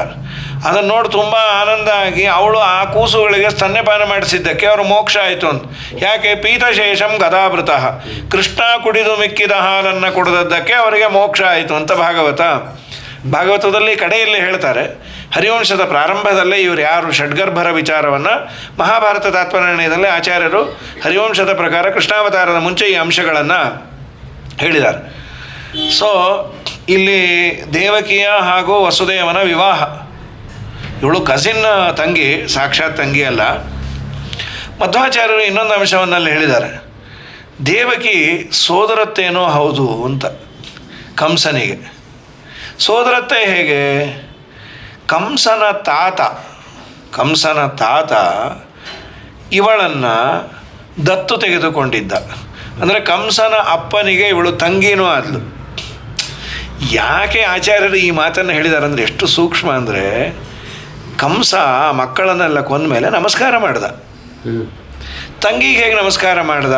ಅದನ್ನು ನೋಡಿ ತುಂಬ ಆನಂದ ಆಗಿ ಅವಳು ಆ ಕೂಸುಗಳಿಗೆ ಸ್ತನ್ಯಪಾನ ಮಾಡಿಸಿದ್ದಕ್ಕೆ ಅವರು ಮೋಕ್ಷ ಆಯಿತು ಅಂತ. ಯಾಕೆ? ಪೀತಶೇಷಂ ಗದಾಭೃತ ಕೃಷ್ಣ ಕುಡಿದು ಮಿಕ್ಕಿದ ಹಾಲನ್ನು ಕುಡಿದದ್ದಕ್ಕೆ ಅವರಿಗೆ ಮೋಕ್ಷ ಆಯಿತು ಅಂತ ಭಾಗವತ. ಭಾಗವತದಲ್ಲಿ ಕಡೆಯಲ್ಲಿ ಹೇಳ್ತಾರೆ ಹರಿವಂಶದ ಪ್ರಾರಂಭದಲ್ಲೇ ಇವರು ಯಾರು ಷಡ್ಗರ್ಭರ ವಿಚಾರವನ್ನು ಮಹಾಭಾರತ ತಾತ್ಪರ್ಯದಲ್ಲಿ ಆಚಾರ್ಯರು ಹರಿವಂಶದ ಪ್ರಕಾರ ಕೃಷ್ಣಾವತಾರದ ಮುಂಚೆ ಈ ಅಂಶಗಳನ್ನು ಹೇಳಿದ್ದಾರೆ ಸೊ ಇಲ್ಲಿ ದೇವಕಿಯ ಹಾಗೂ ವಸುದೇವನ ವಿವಾಹ. ಇವಳು ಕಸಿನ್ ತಂಗಿ, ಸಾಕ್ಷಾತ್ ತಂಗಿ ಅಲ್ಲ. ಮಧ್ವಾಚಾರ್ಯರು ಇನ್ನೊಂದು ಅಂಶವನ್ನಲ್ಲಿ ಹೇಳಿದ್ದಾರೆ. ದೇವಕಿ ಸೋದರತ್ತೇನೋ ಹೌದು ಅಂತ ಕಂಸನಿಗೆ. ಸೋದರತ್ತೆ ಹೇಗೆ? ಕಂಸನ ತಾತ ಕಂಸನ ತಾತ ಇವಳನ್ನು ದತ್ತು ತೆಗೆದುಕೊಂಡಿದ್ದ. ಅಂದರೆ ಕಂಸನ ಅಪ್ಪನಿಗೆ ಇವಳು ತಂಗಿನೂ ಆದ್ಲು. ಯಾಕೆ ಆಚಾರ್ಯರು ಈ ಮಾತನ್ನು ಹೇಳಿದ್ದಾರೆ ಅಂದರೆ ಎಷ್ಟು ಸೂಕ್ಷ್ಮ ಅಂದರೆ ಕಂಸ ಮಕ್ಕಳನ್ನೆಲ್ಲ ಕೊಂದ ಮೇಲೆ ನಮಸ್ಕಾರ ಮಾಡ್ದ. ತಂಗಿಗೆ ಹೇಗೆ ನಮಸ್ಕಾರ ಮಾಡ್ದ?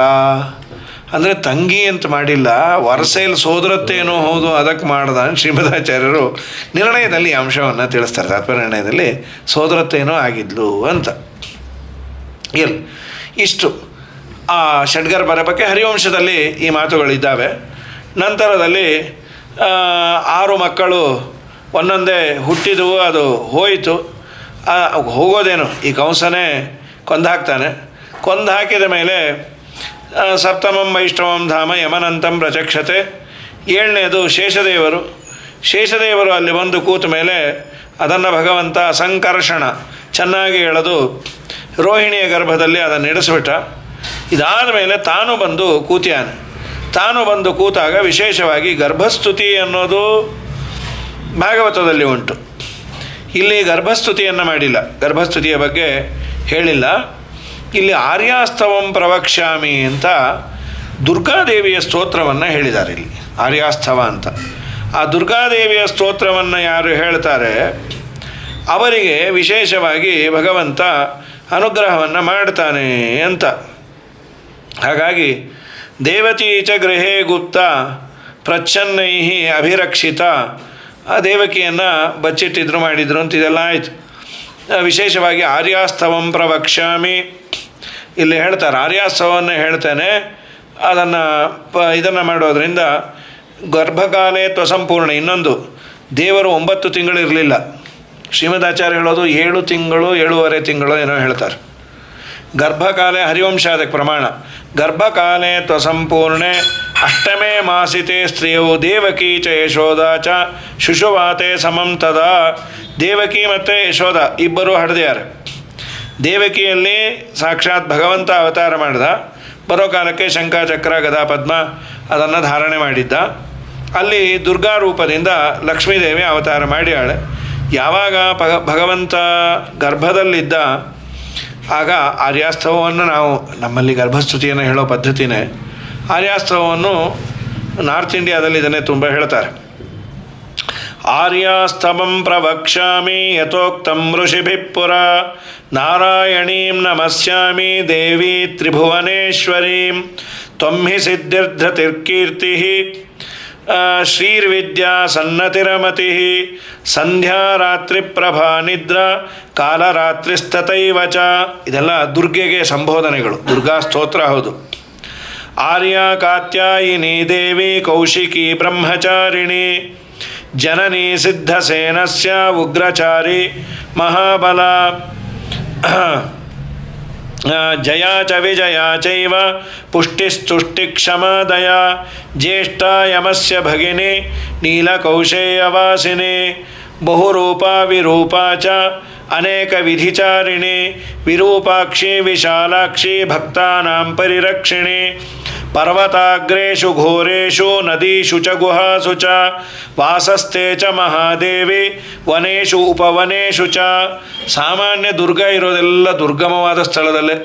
ಅಂದರೆ ತಂಗಿ ಅಂತ ಮಾಡಿಲ್ಲ ವರಸೆಯಲ್ಲಿ ಸೋದರತ್ತೇನೋ ಹೌದು ಅದಕ್ಕೆ ಮಾಡ್ದ ಶ್ರೀಮದಾಚಾರ್ಯರು ನಿರ್ಣಯದಲ್ಲಿ ಈ ಅಂಶವನ್ನು ತಿಳಿಸ್ತಾರೆ. ತಾತ್ಪರ್ಯ ನಿರ್ಣಯದಲ್ಲಿ ಸೋದರತ್ತೇನೋ ಆಗಿದ್ಲು ಅಂತ. ಎಲ್ಲಿ ಇಷ್ಟು. ಆ ಷಡ್ಗರ್ಭರ ಬಗ್ಗೆ ಹರಿವಂಶದಲ್ಲಿ ಈ ಮಾತುಗಳಿದ್ದಾವೆ. ನಂತರದಲ್ಲಿ ಆರು ಮಕ್ಕಳು ಒಂದೊಂದೇ ಹುಟ್ಟಿದವು, ಅದು ಹೋಯಿತು. ಹೋಗೋದೇನು? ಈ ಕಂಸನೇ ಕೊಂದಾಕ್ತಾನೆ ಕೊಂದು ಹಾಕಿದ ಮೇಲೆ ಸಪ್ತಮಂ ವೈಷ್ಣವಂ ಧಾಮ ಯಮನಂತಂ ಪ್ರಚಕ್ಷತೆ. ಏಳನೇದು ಶೇಷದೇವರು. ಶೇಷದೇವರು ಅಲ್ಲಿ ಬಂದು ಕೂತ ಮೇಲೆ ಅದನ್ನು ಭಗವಂತ ಸಂಕರ್ಷಣ, ಚೆನ್ನಾಗಿ ಎಳೆದು ರೋಹಿಣಿಯ ಗರ್ಭದಲ್ಲಿ ಅದನ್ನು ಇಡಿಸ್ಬಿಟ್ಟ. ಇದಾದ ಮೇಲೆ ತಾನು ಬಂದು ಕೂತಿಯಾನೆ. ತಾನು ಬಂದು ಕೂತಾಗ ವಿಶೇಷವಾಗಿ ಗರ್ಭಸ್ತುತಿ ಅನ್ನೋದು ಭಾಗವತದಲ್ಲಿ ಉಂಟು. ಇಲ್ಲಿ ಗರ್ಭಸ್ತುತಿಯನ್ನು ಮಾಡಿಲ್ಲ. ಗರ್ಭಸ್ತುತಿಯ ಬಗ್ಗೆ ಹೇಳಿಲ್ಲ. ಇಲ್ಲಿ ಆರ್ಯಾಸ್ತವಂ ಪ್ರವಕ್ಷ್ಯಾಮಿ ಅಂತ ದುರ್ಗಾದೇವಿಯ ಸ್ತೋತ್ರವನ್ನು ಹೇಳಿದ್ದಾರೆ ಇಲ್ಲಿ. ಆರ್ಯಾಸ್ತವ ಅಂತ. ಆ ದುರ್ಗಾದೇವಿಯ ಸ್ತೋತ್ರವನ್ನು ಯಾರು ಹೇಳ್ತಾರೆ? ಅವರಿಗೆ ವಿಶೇಷವಾಗಿ ಭಗವಂತ ಅನುಗ್ರಹವನ್ನು ಮಾಡ್ತಾನೆ ಅಂತ. ಹಾಗಾಗಿ ದೇವತಿ ಚ ಗೃಹೇ ಗುಪ್ತ ಪ್ರಚ್ಛನ್ನೈ ಅಭಿರಕ್ಷಿತ. ಆ ದೇವಕಿಯನ್ನು ಬಚ್ಚಿಟ್ಟಿದ್ರು ಮಾಡಿದ್ರು ಅಂತ ಇದೆಲ್ಲ ಆಯಿತು. ವಿಶೇಷವಾಗಿ ಆರ್ಯಾಸ್ತವಂ ಪ್ರವಕ್ಷ್ಯಾಮಿ. ಇಲ್ಲಿ ಹೇಳ್ತಾರೆ, ಆರ್ಯಾಸವನ್ನು ಹೇಳ್ತೇನೆ. ಅದನ್ನು ಪ, ಇದನ್ನು ಮಾಡೋದ್ರಿಂದ ಗರ್ಭಕಾಲೇ ತ್ವಸಂಪೂರ್ಣ. ಇನ್ನೊಂದು, ದೇವರು ಒಂಬತ್ತು ತಿಂಗಳು ಇರಲಿಲ್ಲ. ಶ್ರೀಮದಾಚಾರ್ಯ ಹೇಳೋದು ಏಳು ತಿಂಗಳು, ಏಳೂವರೆ ತಿಂಗಳು ಏನೋ ಹೇಳ್ತಾರೆ. ಗರ್ಭಕಾಲೇ ಹರಿವಂಶ ಅದಕ್ಕೆ ಪ್ರಮಾಣ. ಗರ್ಭಕಾಲೆ ತ್ವಸಂಪೂರ್ಣೆ, ಅಷ್ಟಮೇ ಮಾಸಿತೆ ಸ್ತ್ರೀಯು ದೇವಕಿ ಚ ಯಶೋಧ ಚ, ಶುಶುವಾತೆ ಸಮಂ ತದಾ. ದೇವಕಿ ಮತ್ತು ಯಶೋಧ ಇಬ್ಬರು ಹಡ್ದಿದ್ದಾರೆ ದೇವಕಿಯಲ್ಲಿ ಸಾಕ್ಷಾತ್ ಭಗವಂತ ಅವತಾರ ಮಾಡಿದ. ಬರೋ ಕಾಲಕ್ಕೆ ಶಂಖ, ಚಕ್ರ, ಗದಾ, ಪದ್ಮ ಅದನ್ನು ಧಾರಣೆ ಮಾಡಿದ್ದ. ಅಲ್ಲಿ ದುರ್ಗಾ ರೂಪದಿಂದ ಲಕ್ಷ್ಮೀದೇವಿ ಅವತಾರ ಮಾಡ್ಯಾಳೆ. ಯಾವಾಗ ಭಗ, ಭಗವಂತ ಗರ್ಭದಲ್ಲಿದ್ದ, ಆಗ ಆರ್ಯಾಸ್ತವವನ್ನು ನಾವು ನಮ್ಮಲ್ಲಿ ಗರ್ಭಸ್ತುತಿಯನ್ನು ಹೇಳೋ ಪದ್ಧತಿನೇ. ಆರ್ಯಾಸ್ತವವನ್ನು ನಾರ್ತ್ ಇಂಡಿಯಾದಲ್ಲಿ ಇದನ್ನೇ ತುಂಬ ಹೇಳ್ತಾರೆ. ಪ್ರವಕ್ಷ್ಯಾಮಿ ಯಥೋಕ್ತಂ ಋಷಿಭಿಃ ಪುರ ನಾರಾಯಣೀಂ ನಮಸ್ಯಾಮಿ ದೇವಿ ತ್ರಿಭುವನೇಶ್ವರೀಂ ತ್ವಂ ಹಿ ಸಿದ್ಧಿರ್ಧತಿರ್ಕೀರ್ತಿ ಶ್ರೀರ್ವಿದ್ಯಾ ಸನ್ನತಿರಮತಿ ಸಂಧ್ಯಾ ರಾತ್ರಿ ಪ್ರಭಾ ನಿದ್ರಾ ಕಾಲರಾತ್ರಿಸ್ತತೈವ ಚ ಇದೆಲ್ಲ ದುರ್ಗೆಗೆ ಸಂಬೋಧನೆಗಳು. ದುರ್ಗಾ ಸ್ತೋತ್ರ ಹೌದು. ಆರ್ಯ ಕಾತ್ಯಾಯಿನಿ ದೇವಿ ಕೌಶಿಕಿ ಬ್ರಹ್ಮಚಾರಿಣಿ। जननी सिद्धसेनस्य उग्रचारी महाबला। जया च विजया चैव पुष्टिस्तुष्टिक्षमादया। ज्येष्ठा यमस्य भगिनी, नीलकौशेयवासिनी, बहुरूपा विरूपा च ಅನೇಕ ವಿಧಿಚಾರಿಣಿ, ವಿರೂಪಾಕ್ಷಿ, ವಿಶಾಲಾಕ್ಷಿ, ಭಕ್ತಾನಾಂ ಪರಿರಕ್ಷಿಣಿ, ಪರ್ವತಾಗ್ರೇಷು, ಘೋರೇಷು, ನದೀಷು ಚ, ಗುಹಾಸು ಚ, ವಾಸಸ್ಥೆ ಚ, ಮಹಾದೇವಿ, ವನೇಷು, ಉಪವನೇಷು ಚ. ಸಾಮಾನ್ಯ ದುರ್ಗ ಇರೋದೆಲ್ಲ ದುರ್ಗಮವಾದ ಸ್ಥಳದಲ್ಲೇ.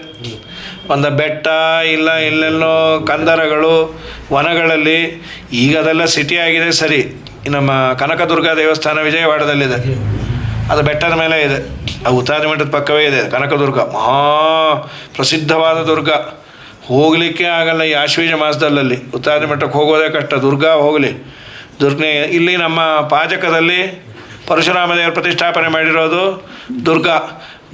ಒಂದು ಬೆಟ್ಟ, ಇಲ್ಲ ಇಲ್ಲೆಲ್ಲೋ ಕಂದರಗಳು, ವನಗಳಲ್ಲಿ, ಈಗ ಅದೆಲ್ಲ ಸಿಟಿ ಆಗಿದೆ ಸರಿ ನಮ್ಮ ಕನಕದುರ್ಗ ದೇವಸ್ಥಾನ ವಿಜಯವಾಡದಲ್ಲಿದೆ. ಅದು ಬೆಟ್ಟದ ಮೇಲೆ ಇದೆ. ಆ ಉತ್ತಾದಿ ಮಠದ ಪಕ್ಕವೇ ಇದೆ ಕನಕದುರ್ಗ. ಮಹಾ ಪ್ರಸಿದ್ಧವಾದ ದುರ್ಗ. ಹೋಗಲಿಕ್ಕೆ ಆಗಲ್ಲ ಈ ಆಶ್ವೀಜ ಮಾಸದಲ್ಲಿ ಉತ್ತಾದಿ ಮಠಕ್ಕೆ ಹೋಗೋದೇ ಕಷ್ಟ. ದುರ್ಗಾ ಹೋಗಲಿ. ದುರ್ಗೆ ಇಲ್ಲಿ ನಮ್ಮ ಪಾಜಕದಲ್ಲಿ ಪರಶುರಾಮ ದೇವರು ಪ್ರತಿಷ್ಠಾಪನೆ ಮಾಡಿರೋದು ದುರ್ಗಾ.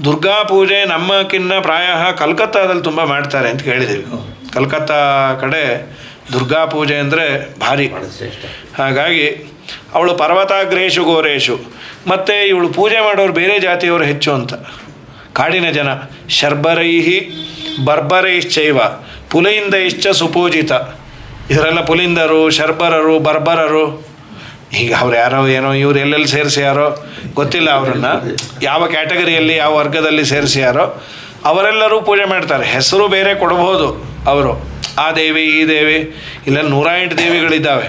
ದುರ್ಗಾ ಪೂಜೆ ನಮ್ಮಕ್ಕಿನ್ನ ಪ್ರಾಯ ಕಲ್ಕತ್ತಾದಲ್ಲಿ ತುಂಬ ಮಾಡ್ತಾರೆ ಅಂತ ಕೇಳಿದ್ದೀವಿ. ಕಲ್ಕತ್ತಾ ಕಡೆ ದುರ್ಗಾ ಪೂಜೆ ಅಂದರೆ ಭಾರಿ. ಹಾಗಾಗಿ ಅವಳು ಪರ್ವತಾಗ್ರೇಶು ಗೋರೇಶು ಮತ್ತು ಇವಳು ಪೂಜೆ ಮಾಡೋರು ಬೇರೆ ಜಾತಿಯವರು ಹೆಚ್ಚು ಅಂತ. ಕಾಡಿನ ಜನ, ಶರ್ಬರೈಹಿ ಬರ್ಬರೈಶ್ಚೈವ ಪುಲೈಂದೈಶ್ಚ ಸುಪೂಜಿತ. ಇವರೆಲ್ಲ ಪುಲಿಂದರು, ಶರ್ಬರರು, ಬರ್ಬರರು. ಈಗ ಅವ್ರು ಯಾರೋ ಏನೋ ಇವ್ರು ಎಲ್ಲೆಲ್ಲಿ ಸೇರಿಸಿ ಯಾರೋ ಗೊತ್ತಿಲ್ಲ ಅವರನ್ನು. ಯಾವ ಕ್ಯಾಟಗರಿಯಲ್ಲಿ, ಯಾವ ವರ್ಗದಲ್ಲಿ ಸೇರಿಸಿ ಯಾರೋ ಅವರೆಲ್ಲರೂ ಪೂಜೆ ಮಾಡ್ತಾರೆ. ಹೆಸರು ಬೇರೆ ಕೊಡಬಹುದು ಅವರು. ಆ ದೇವಿ, ಈ ದೇವಿ ಇಲ್ಲ ನೂರ ಎಂಟು ದೇವಿಗಳಿದ್ದಾವೆ.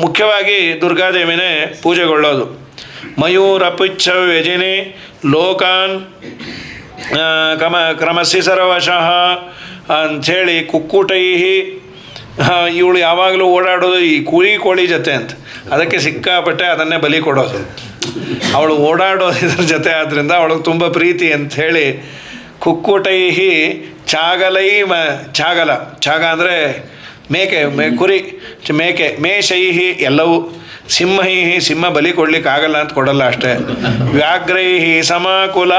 ಮುಖ್ಯವಾಗಿ ದುರ್ಗಾದೇವಿನೇ ಪೂಜೆಗೊಳ್ಳೋದು. ಮಯೂರ ಪುಚ್ಛ ವ್ಯಜಿನಿ ಲೋಕಾನ್ ಕಮ ಕ್ರಮಸಿ ಸರ್ವಶಃ ಅಂಥೇಳಿ ಕುಕ್ಕುಟೈಹಿ ಇವಳು ಯಾವಾಗಲೂ ಓಡಾಡೋದು ಈ ಕುರಿ ಕೋಳಿ ಜೊತೆ ಅಂತ. ಅದಕ್ಕೆ ಸಿಕ್ಕಾಪಟ್ಟೆ ಅದನ್ನೇ ಬಲಿ ಕೊಡೋದು. ಅವಳು ಓಡಾಡೋ ಇದ್ರ ಜೊತೆ ಆದ್ದರಿಂದ ಅವಳಿಗೆ ತುಂಬ ಪ್ರೀತಿ ಅಂತ ಹೇಳಿ ಕುಕ್ಕುಟೈಹಿ ಚಾಗಲೈ ಮ, ಚಾಗಲ. ಚಾಗ ಅಂದರೆ ಮೇಕೆ, ಮೇ, ಕುರಿ, ಮೇಕೆ ಮೇಷೈಹಿ ಎಲ್ಲವೂ. ಸಿಂಹೈಹಿ ಸಿಂಹ ಬಲಿ ಕೊಡ್ಲಿಕ್ಕೆ ಆಗಲ್ಲ ಅಂತ ಕೊಡಲ್ಲ ಅಷ್ಟೇ. ವ್ಯಾಘ್ರೈಹಿ ಸಮಕುಲ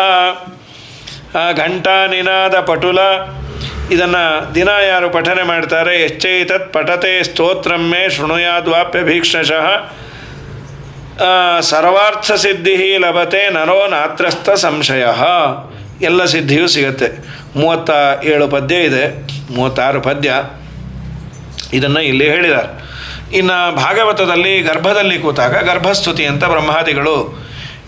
ಘಂಟಾ ನಿನಾದ ಪಟುಲ. ಇದನ್ನು ದಿನ ಯಾರು ಪಠನೆ ಮಾಡ್ತಾರೆ? ಎಶ್ಚೈತತ್ ಪಠತೆ ಸ್ತೋತ್ರಮ್ಮೆ ಶೃಣುಯಾದ್ವಾಪ್ಯ ಭೀಕ್ಷಶಃ ಸರ್ವಾರ್ಥ ಸಿದ್ಧಿ ಲಭತೆ ನರೋ ನಾತ್ರಸ್ಥ ಸಂಶಯ. ಎಲ್ಲ ಸಿದ್ಧಿಯೂ ಸಿಗುತ್ತೆ. ಮೂವತ್ತ ಏಳು ಪದ್ಯ ಇದೆ. ಮೂವತ್ತಾರು ಪದ್ಯ. ಇದನ್ನು ಇಲ್ಲಿ ಹೇಳಿದ್ದಾರೆ ಇನ್ನು ಭಾಗವತದಲ್ಲಿ ಗರ್ಭದಲ್ಲಿ ಕೂತಾಗ ಗರ್ಭಸ್ತುತಿ ಅಂತ ಬ್ರಹ್ಮಾದಿಗಳು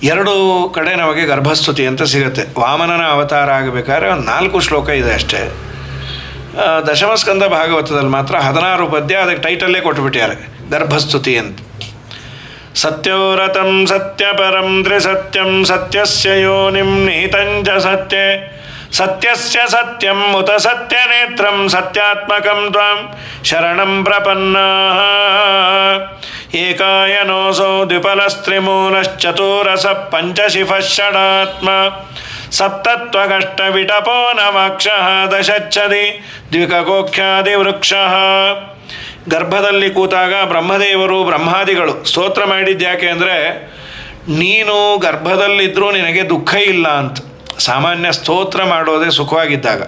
ಎರಡು ಕಡೆ ನಮಗೆ ಗರ್ಭಸ್ತುತಿ ಅಂತ ಸಿಗುತ್ತೆ. ವಾಮನನ ಅವತಾರ ಆಗಬೇಕಾದ್ರೆ ಒಂದು ನಾಲ್ಕು ಶ್ಲೋಕ ಇದೆ ಅಷ್ಟೇ. ದಶಮಸ್ಕಂದ ಭಾಗವತದಲ್ಲಿ ಮಾತ್ರ ಹದಿನಾರು ಪದ್ಯ ಅದಕ್ಕೆ ಟೈಟಲ್ಲೇ ಕೊಟ್ಬಿಟ್ಟಿದ್ದಾರೆ ಗರ್ಭಸ್ತುತಿ ಅಂತ. ಸತ್ಯೋರತಂ ಸತ್ಯಪರಂ ತ್ರಿಸತ್ಯಂ ಸತ್ಯಸ್ಯ ಯೋನಿಂ ನಿಹಿತಂಚ ಸತ್ಯೆ. ಸತ್ಯಸ್ಯ ಸತ್ಯಂ ಉತ ಸತ್ಯನೇತ್ರಂ ಸತ್ಯಾತ್ಮಕಂ ತ್ವಾಂ ಶರಣಂ ಪ್ರಪನ್ನ. ಏಕಾಯನೋಸೌ ದ್ವಿಪಲಸ್ತ್ರಿಮೂಲಶ್ಚತುರಸ ಷಡಾತ್ಮ ಸಪ್ತತ್ವಕಷ್ಟವಿಟಪೋ ನವಾಕ್ಷಃ ದಶಚ್ಛದಿ ದ್ವಿಕಗೋಖ್ಯಾದಿವೃಕ್ಷಃ. ಗರ್ಭದಲ್ಲಿ ಕೂತಾಗ ಬ್ರಹ್ಮದೇವರು ಬ್ರಹ್ಮಾದಿಗಳು ಸ್ತೋತ್ರ ಮಾಡಿದ್ಯಾಕೆ ಅಂದರೆ ನೀನು ಗರ್ಭದಲ್ಲಿದ್ದರೂ ನಿನಗೆ ದುಃಖ ಇಲ್ಲ ಅಂತ. ಸಾಮಾನ್ಯ ಸ್ತೋತ್ರ ಮಾಡೋದೇ ಸುಖವಾಗಿದ್ದಾಗ.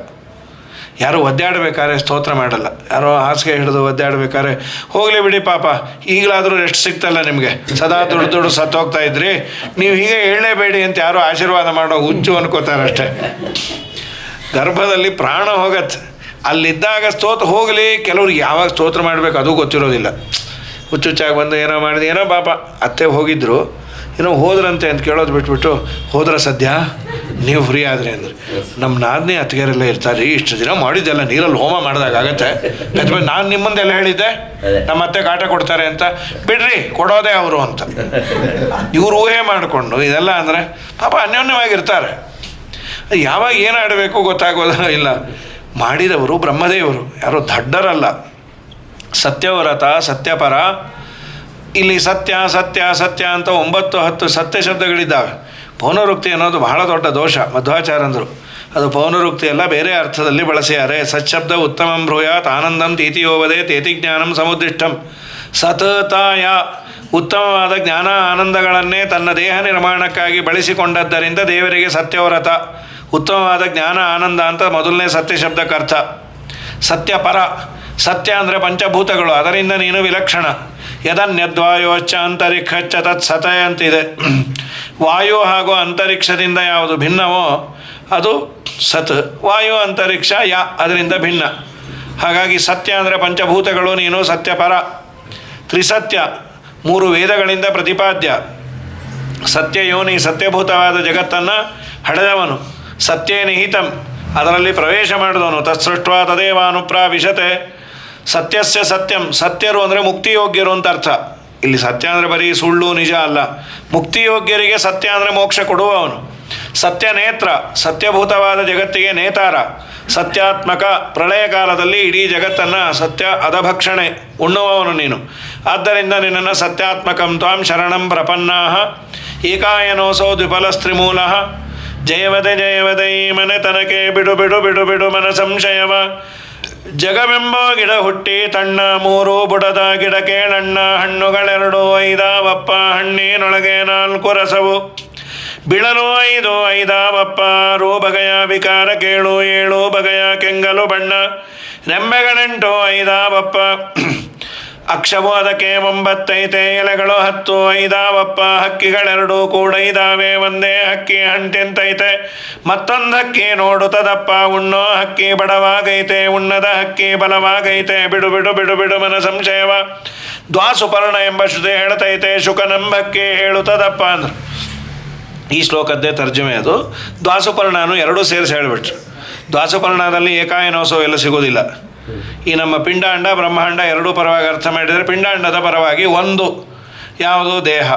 ಯಾರು ಒದ್ದಾಡಬೇಕಾದ್ರೆ ಸ್ತೋತ್ರ ಮಾಡಲ್ಲ. ಯಾರೋ ಹಾಸಿಗೆ ಹಿಡಿದು ಒದ್ದಾಡಬೇಕಾದ್ರೆ, ಹೋಗಲಿ ಬಿಡಿ ಪಾಪ, ಈಗಲಾದರೂ ರೆಸ್ಟ್ ಸಿಗ್ತಲ್ಲ ನಿಮಗೆ. ಸದಾ ದುಡ್ಡು ದುಡ್ಡು ಸತ್ತೋಗ್ತಾ ಇದ್ರಿ. ನೀವು ಹೀಗೆ ಹೇಳಲೇಬೇಡಿ ಅಂತ ಯಾರೋ ಆಶೀರ್ವಾದ ಮಾಡೋ ಹುಂಚು ಅನ್ಕೋತಾರೆ ಅಷ್ಟೇ ಗರ್ಭದಲ್ಲಿ ಪ್ರಾಣ ಹೋಗತ್ತೆ. ಅಲ್ಲಿದ್ದಾಗ ಸ್ತೋತ್ರ, ಹೋಗಲಿ ಕೆಲವ್ರಿಗೆ ಯಾವಾಗ ಸ್ತೋತ್ರ ಮಾಡಬೇಕು ಅದು ಗೊತ್ತಿರೋದಿಲ್ಲ. ಹುಚ್ಚುಚ್ಚಾಗಿ ಬಂದು ಏನೋ ಮಾಡಿದೆ, ಏನೋ ಪಾಪ, ಅತ್ತೆ ಹೋಗಿದ್ರು. ಏನೋ ಹೋದ್ರಂತೆ ಅಂತ ಕೇಳೋದು ಬಿಟ್ಬಿಟ್ಟು ಹೋದ್ರ ಸದ್ಯ? ನೀವು ಫ್ರೀ ಆದ್ರಿ ಅಂದ್ರೆ. ನಮ್ಮ ನಾದ್ನೇ ಅತ್ತಿಗೆರೆಲ್ಲ ಇರ್ತಾರೆ. ರೀ ಇಷ್ಟು ದಿನ ಮಾಡಿದ್ದೆಲ್ಲ ನೀರಲ್ಲಿ ಹೋಮ ಮಾಡಿದಾಗ ಆಗತ್ತೆ. ಅಥವಾ ನಾನು ನಿಮ್ಮಂದೆಲ್ಲ ಹೇಳಿದ್ದೆ. ನಮ್ಮ ಅತ್ತೆ ಕಾಟ ಕೊಡ್ತಾರೆ ಅಂತ. ಬಿಡ್ರಿ ಕೊಡೋದೇ ಅವರು ಅಂತ. ಇವ್ರು ಊಹೆ ಮಾಡಿಕೊಂಡು ಇದೆಲ್ಲ ಅಂದರೆ ಪಾಪ ಅನ್ಯೋನ್ಯವಾಗಿರ್ತಾರೆ. ಯಾವಾಗ ಏನು ಆಡಬೇಕು ಗೊತ್ತಾಗೋದೋ ಇಲ್ಲ. ಮಾಡಿದವರು ಬ್ರಹ್ಮದೇವರು. ಯಾರೋ ದಡ್ಡರಲ್ಲ. ಸತ್ಯವ್ರತ ಸತ್ಯಪರ ಇಲ್ಲಿ ಸತ್ಯ ಸತ್ಯ ಸತ್ಯ ಅಂತ ಒಂಬತ್ತು, ಹತ್ತು ಸತ್ಯ ಶಬ್ದಗಳಿದ್ದಾವೆ. ಪೌನರುಕ್ತಿ ಅನ್ನೋದು ಬಹಳ ದೊಡ್ಡ ದೋಷ, ಮಧ್ವಾಚಾರ್ಯಂದರು. ಅದು ಪೌನರುಕ್ತಿ ಎಲ್ಲ ಬೇರೆ ಅರ್ಥದಲ್ಲಿ ಬಳಸಿದ್ದಾರೆ. ಸಚ್ಛಬ್ದ ಉತ್ತಮಂ ಬ್ರೂಯಾತ್ ಆನಂದಂ ತೀತಿಯೋವದೆ ತೇತಿ ಜ್ಞಾನಂ ಸಮುದ್ದಿಷ್ಟಂ. ಸತತಾಯ ಉತ್ತಮವಾದ ಜ್ಞಾನ ಆನಂದಗಳನ್ನೇ ತನ್ನ ದೇಹ ನಿರ್ಮಾಣಕ್ಕಾಗಿ ಬಳಸಿಕೊಂಡದ್ದರಿಂದ ದೇವರಿಗೆ ಸತ್ಯವ್ರತ. ಉತ್ತಮವಾದ ಜ್ಞಾನ ಆನಂದ ಅಂತ ಮೊದಲನೇ ಸತ್ಯ ಶಬ್ದಕ್ಕರ್ಥ. ಸತ್ಯ ಸತ್ಯಪರ. ಸತ್ಯ ಅಂದರೆ ಪಂಚಭೂತಗಳು, ಅದರಿಂದ ನೀನು ವಿಲಕ್ಷಣ. ಅಂತರಿಕ್ಷ ತತ್ ಸತ ಅಂತಿದೆ ವಾಯು ಹಾಗೂ ಅಂತರಿಕ್ಷದಿಂದ ಯಾವುದು ಭಿನ್ನವೋ ಅದು ಸತ್. ವಾಯು, ಅಂತರಿಕ್ಷ, ಯಾ ಅದರಿಂದ ಭಿನ್ನ. ಹಾಗಾಗಿ ಸತ್ಯ ಅಂದರೆ ಪಂಚಭೂತಗಳು, ನೀನು ಸತ್ಯಪರ ತ್ರಿಸತ್ಯ, ಮೂರು ವೇದಗಳಿಂದ ಪ್ರತಿಪಾದ್ಯ. ಸತ್ಯ ಯೋನಿ ಸತ್ಯಭೂತವಾದ ಜಗತ್ತನ್ನು ಹಡೆದವನು ಸತ್ಯೇ ನಿಹಿತಂ ಅದರಲ್ಲಿ ಪ್ರವೇಶ ಮಾಡಿದವನು. ತತ್ಸೃಷ್ಟ ತದೇವಾನುಪ್ರಾವಿಶತೆ ಸತ್ಯಸ್ಯ ಸತ್ಯಂ, ಸತ್ಯರು ಅಂದರೆ ಮುಕ್ತಿಯೋಗ್ಯರು ಅಂತ ಅರ್ಥ. ಇಲ್ಲಿ ಸತ್ಯ ಅಂದರೆ ಬರೀ ಸುಳ್ಳು, ನಿಜ ಅಲ್ಲ. ಮುಕ್ತಿಯೋಗ್ಯರಿಗೆ ಸತ್ಯ ಅಂದರೆ ಮೋಕ್ಷ ಕೊಡುವವನು. ಸತ್ಯ ನೇತ್ರ, ಸತ್ಯಭೂತವಾದ ಜಗತ್ತಿಗೆ ನೇತಾರ. ಸತ್ಯಾತ್ಮಕ ಪ್ರಳಯ ಕಾಲದಲ್ಲಿ ಇಡೀ ಜಗತ್ತನ್ನು ಸತ್ಯ ಅಧಭಕ್ಷಣೆ ಉಣ್ಣುವವನು ನೀನು. ಆದ್ದರಿಂದ ನಿನ್ನನ್ನು ಸತ್ಯಾತ್ಮಕಂ ತ್ವಾಂ ಶರಣಂ ಪ್ರಪನ್ನಾಹ. ಏಕಾಯನೋಸೋ ದ್ವಿಫಲಸ್ತ್ರಿಮೂಲ ಜಯವದೆ, ಜಯವದೈ ಮನೆ ತನಕೆ ಬಿಡು ಬಿಡು ಬಿಡು ಬಿಡು, ಮನ ಸಂಶಯವ. ಜಗವೆಂಬ ಗಿಡ ಹುಟ್ಟಿ ತಣ್ಣ ಮೂರು ಬುಡದ ಗಿಡ ಕೇಳಣ್ಣ ಹಣ್ಣುಗಳೆರಡು, ಐದಾವಪ್ಪ, ಹಣ್ಣಿನೊಳಗೆ ನಾಲ್ಕು ರಸವು. ಬಿಳಲು ಐದು, ಐದಾವಪ್ಪ ರೂ ಬಗೆಯ ವಿಕಾರ ಕೇಳು, ಏಳು ಬಗೆಯ ಕೆಂಗಲು ಬಣ್ಣ. ರೆಂಬೆಗಳೆಂಟು ಐದಾವಪ್ಪ. ಅಕ್ಷವು ಅದಕ್ಕೆ ಒಂಬತ್ತೈತೆ ಎಲೆಗಳು ಹತ್ತು, ಐದಾವಪ್ಪ, ಹಕ್ಕಿಗಳೆರಡು ಕೂಡ ಇದಾವೆ. ಒಂದೇ ಹಕ್ಕಿ ಹಂಟೆಂತೈತೆ ಮತ್ತೊಂದು ಹಕ್ಕಿ ನೋಡುತ್ತದಪ್ಪ, ಉಣ್ಣೋ ಹಕ್ಕಿ ಬಡವಾಗೈತೆ, ಉಣ್ಣದ ಹಕ್ಕಿ ಬಲವಾಗೈತೆ. ಬಿಡು ಬಿಡು ಬಿಡು ಬಿಡು, ಮನ ಸಂಶಯವ. ದ್ವಾಸುಪರ್ಣ ಎಂಬ ಶ್ರುತಿ ಹೇಳ್ತೈತೆ ಶುಕನಂಬಕ್ಕೆ ಹೇಳುತ್ತದಪ್ಪ ಅಂದ್ರು. ಈ ಶ್ಲೋಕದ್ದೇ ತರ್ಜುಮೆ ಅದು. ದ್ವಾಸುಪರ್ಣನು ಎರಡೂ ಸೇರಿಸಿ ಹೇಳಿಬಿಟ್ರು. ದ್ವಾಸುಪರ್ಣದಲ್ಲಿ ಏಕಾಯನೋತ್ಸವ ಎಲ್ಲ ಸಿಗೋದಿಲ್ಲ. ಈ ನಮ್ಮ ಪಿಂಡಾಂಡ, ಬ್ರಹ್ಮಾಂಡ ಎರಡೂ ಪರವಾಗಿ ಅರ್ಥ ಮಾಡಿದರೆ ಪಿಂಡಾಂಡದ ಪರವಾಗಿ ಒಂದು ಯಾವುದು ದೇಹ,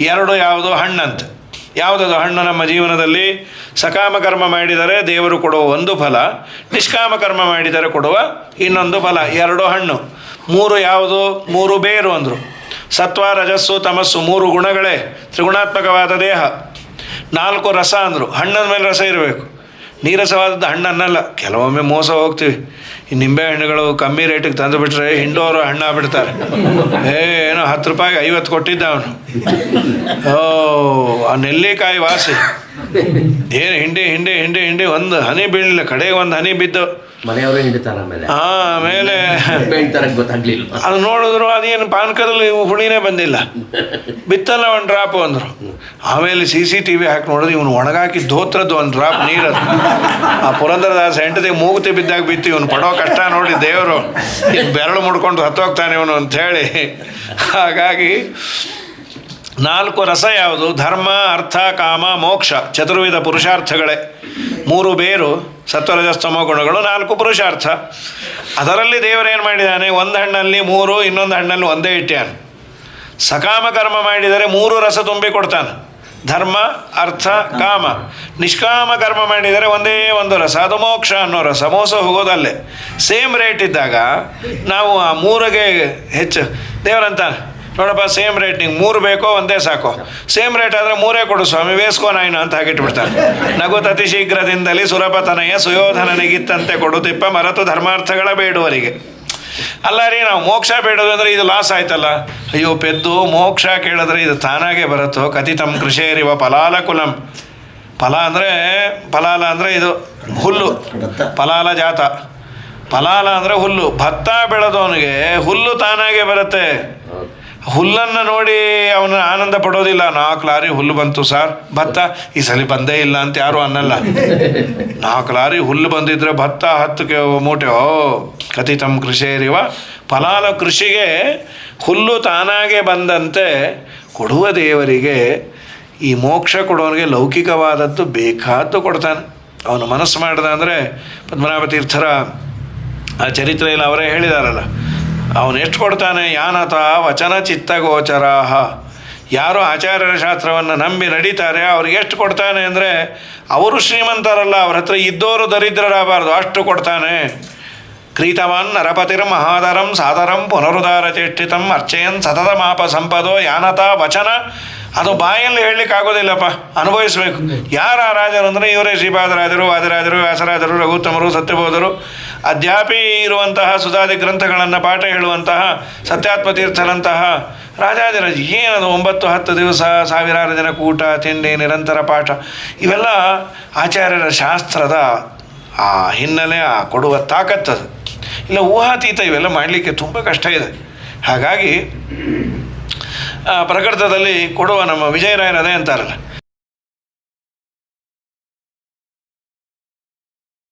ಎರಡು ಯಾವುದು ಹಣ್ಣಂತ. ಯಾವುದದು ಹಣ್ಣು ನಮ್ಮ ಜೀವನದಲ್ಲಿ? ಸಕಾಮ ಕರ್ಮ ಮಾಡಿದರೆ ದೇವರು ಕೊಡುವ ಒಂದು ಫಲ, ನಿಷ್ಕಾಮ ಕರ್ಮ ಮಾಡಿದರೆ ಕೊಡುವ ಇನ್ನೊಂದು ಫಲ, ಎರಡು ಹಣ್ಣು. ಮೂರು ಯಾವುದು? ಮೂರು ಬೇರು ಅಂದರು. ಸತ್ವ, ರಜಸ್ಸು, ತಮಸ್ಸು, ಮೂರು ಗುಣಗಳೇ, ತ್ರಿಗುಣಾತ್ಮಕವಾದ ದೇಹ. ನಾಲ್ಕು ರಸ ಅಂದರು. ಹಣ್ಣಿನ ಮೇಲೆ ರಸ ಇರಬೇಕು. ನೀರಸವಾದದ್ದು ಹಣ್ಣನ್ನಲ್ಲ. ಕೆಲವೊಮ್ಮೆ ಮೋಸ ಹೋಗ್ತೀವಿ. ಈ ನಿಂಬೆ ಹಣ್ಣುಗಳು ಕಮ್ಮಿ ರೇಟಿಗೆ ತಂದು ಬಿಟ್ರೆ ಹಿಂಡೋರು ಹಣ್ಣು ಬಿಡ್ತಾರೆ. ಏನೋ ಹತ್ತು ರೂಪಾಯಿಗೆ ಐವತ್ತು ಕೊಟ್ಟಿದ್ದ ಅವನು. ಓ, ಆ ನೆಲ್ಲಿಕಾಯಿ ವಾಸಿ. ಏನು ಹಿಂಡಿ ಹಿಂಡಿ ಹಿಂಡಿ ಹಿಂಡಿ ಒಂದು ಹನಿ ಬೀಳಲಿಲ್ಲ ಕಡೆಗೆ ಒಂದು ಹನಿ ಬಿದ್ದು. ಮನೆಯವರೇ ಹಿಡಿತಾರ ಆಮೇಲೆ ಗೊತ್ತಾಗ್ಲಿಲ್ಲ ಅದು ನೋಡಿದ್ರು ಅದೇನು ಪಾನಕದಲ್ಲಿ ಹುಳಿನೇ ಬಂದಿಲ್ಲ. ಬಿತ್ತಲ್ಲ ಒಂದು ಡ್ರಾಪ್ ಅಂದರು. ಆಮೇಲೆ ಸಿ ಸಿ ಟಿ ವಿ ಹಾಕಿ ನೋಡಿದ್ರೆ ಇವನು ಒಣಗಾಕಿ ಧೋತ್ರದ್ದು ಒಂದು ಡ್ರಾಪ್ ನೀರದು ಆ ಪುರಂದರದಾಸ ಹೆಂಡತಿ ಮೂಗುತಿ ಬಿದ್ದಾಗ ಬಿತ್ತು ಇವನು ಪಡೋ ಕಷ್ಟ ನೋಡಿ ದೇವರು. ಬೆರಳು ಮುಡ್ಕೊಂಡು ಹತ್ತೋಗ್ತಾನೆ ಇವನು ಅಂಥೇಳಿ ಹಾಗಾಗಿ ನಾಲ್ಕು ರಸ ಯಾವುದು? ಧರ್ಮ, ಅರ್ಥ, ಕಾಮ, ಮೋಕ್ಷ. ಚತುರ್ವಿಧ ಪುರುಷಾರ್ಥಗಳೇ. ಮೂರು ಬೇರು ಸತ್ವರಜಸ್ತಮ ಗುಣಗಳು, ನಾಲ್ಕು ಪುರುಷಾರ್ಥ. ಅದರಲ್ಲಿ ದೇವರೇನು ಮಾಡಿದ್ದಾನೆ? ಒಂದು ಹಣ್ಣಲ್ಲಿ ಮೂರು, ಇನ್ನೊಂದು ಹಣ್ಣಲ್ಲಿ ಒಂದೇ ಇಟ್ಟಿಯಾನು ಸಕಾಮ ಕರ್ಮ ಮಾಡಿದರೆ ಮೂರು ರಸ ತುಂಬಿ ಕೊಡ್ತಾನೆ. ಧರ್ಮ, ಅರ್ಥ, ಕಾಮ. ನಿಷ್ಕಾಮ ಕರ್ಮ ಮಾಡಿದರೆ ಒಂದೇ ಒಂದು ರಸ. ಅದು ಮೋಕ್ಷ ಅನ್ನೋ ರಸ. ಮೋಸ ಹೋಗೋದಲ್ಲೇ. ಸೇಮ್ ರೇಟ್ ಇದ್ದಾಗ ನಾವು ಆ ಮೂರಿಗೆ ಹೆಚ್ಚು ದೇವರಂತ ನೋಡಪ್ಪ ಸೇಮ್ ರೇಟ್ ನಿಂಗೆ ಮೂರು ಬೇಕೋ, ಒಂದೇ ಸಾಕೋ. ಸೇಮ್ ರೇಟ್ ಆದರೆ ಮೂರೇ ಕೊಡು, ಸ್ವಾಮಿ. ವೇಸ್ಕೋ ನಾಯ್ನು ಅಂತ ಹಾಕಿಟ್ಬಿಡ್ತಾರೆ. ನಗುತ್ ಅತಿ ಶೀಘ್ರದಿಂದಲೇ ಸುರಪತನಯ ಸುಯೋಧನನಿಗಿತ್ತಂತೆ ತಿಪ್ಪ ಮರತು ಧರ್ಮಾರ್ಥಗಳ ಬೇಡುವರಿಗೆ. ಅಲ್ಲ ರೀ, ನಾವು ಮೋಕ್ಷ ಬೇಡೋದು ಅಂದರೆ ಇದು ಲಾಸ್ ಆಯ್ತಲ್ಲ? ಅಯ್ಯೋ, ಪೆದ್ದು ಮೋಕ್ಷ ಕೇಳಿದ್ರೆ ಇದು ತಾನಾಗೆ ಬರುತ್ತೋ? ಕಥಿತಂ ಕೃಷೇರಿವ ಫಲಾಲ ಕುಲಂ ಫಲ ಅಂದರೆ, ಫಲಾಲ ಅಂದರೆ ಇದು ಹುಲ್ಲು. ಫಲಾಲ ಜಾತ. ಫಲಾಲ ಅಂದರೆ ಹುಲ್ಲು. ಭತ್ತ ಬೆಳೆದವನಿಗೆ ಹುಲ್ಲು ತಾನಾಗೆ ಬರುತ್ತೆ. ಹುಲ್ಲನ್ನು ನೋಡಿ ಅವನ ಆನಂದ ಪಡೋದಿಲ್ಲ. ನಾಲ್ಕು ಲಾರಿ ಹುಲ್ಲು ಬಂತು ಸರ್. ಭತ್ತ? ಈ ಸಲ ಬಂದೇ ಇಲ್ಲ ಅಂತ ಯಾರು ಅನ್ನಲ್ಲ. ನಾಲ್ಕು ಲಾರಿ ಹುಲ್ಲು ಬಂದಿದ್ರೆ ಭತ್ತ ಹತ್ತು ಕೆ ಮೂಟೆ. ಓ, ಕಥಿತಂ ಕೃಷಿಯರಿವ ಫಲಾಲ ಕೃಷಿಗೆ ಹುಲ್ಲು ತಾನಾಗೆ ಬಂದಂತೆ ಕೊಡುವ ದೇವರಿಗೆ ಈ ಮೋಕ್ಷ ಕೊಡೋನಿಗೆ ಲೌಕಿಕವಾದದ್ದು ಬೇಕಾದ್ದು ಕೊಡ್ತಾನೆ. ಅವನು ಮನಸ್ಸು ಮಾಡ್ದ ಅಂದರೆ ಪದ್ಮನಾಭ ತೀರ್ಥರ ಆ ಚರಿತ್ರೆಯಲ್ಲಿ ಅವರೇ ಹೇಳಿದಾರಲ್ಲ. ಅವನು ಎಷ್ಟು ಕೊಡ್ತಾನೆ? ಯಾನತ ವಚನ ಚಿತ್ತಗೋಚರಾಹ. ಯಾರು ಆಚಾರ್ಯರ ಶಾಸ್ತ್ರವನ್ನು ನಂಬಿ ನಡೀತಾರೆ, ಅವ್ರಿಗೆ ಎಷ್ಟು ಕೊಡ್ತಾನೆ ಅಂದರೆ ಅವರು ಶ್ರೀಮಂತರಲ್ಲ, ಅವ್ರ ಹತ್ರ ಇದ್ದೋರು ದರಿದ್ರರಾಗಬಾರ್ದು, ಅಷ್ಟು ಕೊಡ್ತಾನೆ. ಕ್ರೀತವಾನ್ ನರಪತಿರ್ ಮಹಾದರಂ ಸಾದರಂ ಪುನರುದಾರ ಚೇಷ್ಟಿತಂ ಅರ್ಚಯನ್ ಸತತ ಮಾಪ ಸಂಪದೋ ಯಾನತ ವಚನ. ಅದು ಬಾಯಲ್ಲಿ ಹೇಳಲಿಕ್ಕೆ ಆಗೋದಿಲ್ಲಪ್ಪ ಅನುಭವಿಸ್ಬೇಕು. ಯಾರ ರಾಜರು ಅಂದರೆ ಇವರೇ ಶ್ರೀಪಾದರಾಜರು ವಾದರಾದರು ವ್ಯಾಸರಾಜರು, ರಘುತ್ತಮರು, ಸತ್ಯಬೋಧರು. ಅದ್ಯಾಪಿ ಇರುವಂತಹ ಸುಧಾದಿ ಗ್ರಂಥಗಳನ್ನು ಪಾಠ ಹೇಳುವಂತಹ ಸತ್ಯಾತ್ಮ ತೀರ್ಥರಂತಹ ರಾಜಾದಿರಾಜ ಏನದು ಒಂಬತ್ತು ಹತ್ತು ದಿವಸ ಸಾವಿರಾರು ದಿನ ಕೂಟ, ತಿಂಡಿ, ನಿರಂತರ ಪಾಠ, ಇವೆಲ್ಲ ಆಚಾರ್ಯರ ಶಾಸ್ತ್ರದ ಆ ಹಿನ್ನೆಲೆ, ಆ ಕೊಡುವ ತಾಕತ್ತದು ಇಲ್ಲ, ಊಹಾತೀತ ಇವೆಲ್ಲ ಮಾಡಲಿಕ್ಕೆ ತುಂಬ ಕಷ್ಟ ಇದೆ. ಹಾಗಾಗಿ ಪ್ರಕೃತದಲ್ಲಿ ಕೊಡುವ ನಮ್ಮ ವಿಜಯರಾಯರದೇ ಅಂತಾರಲ್ಲ.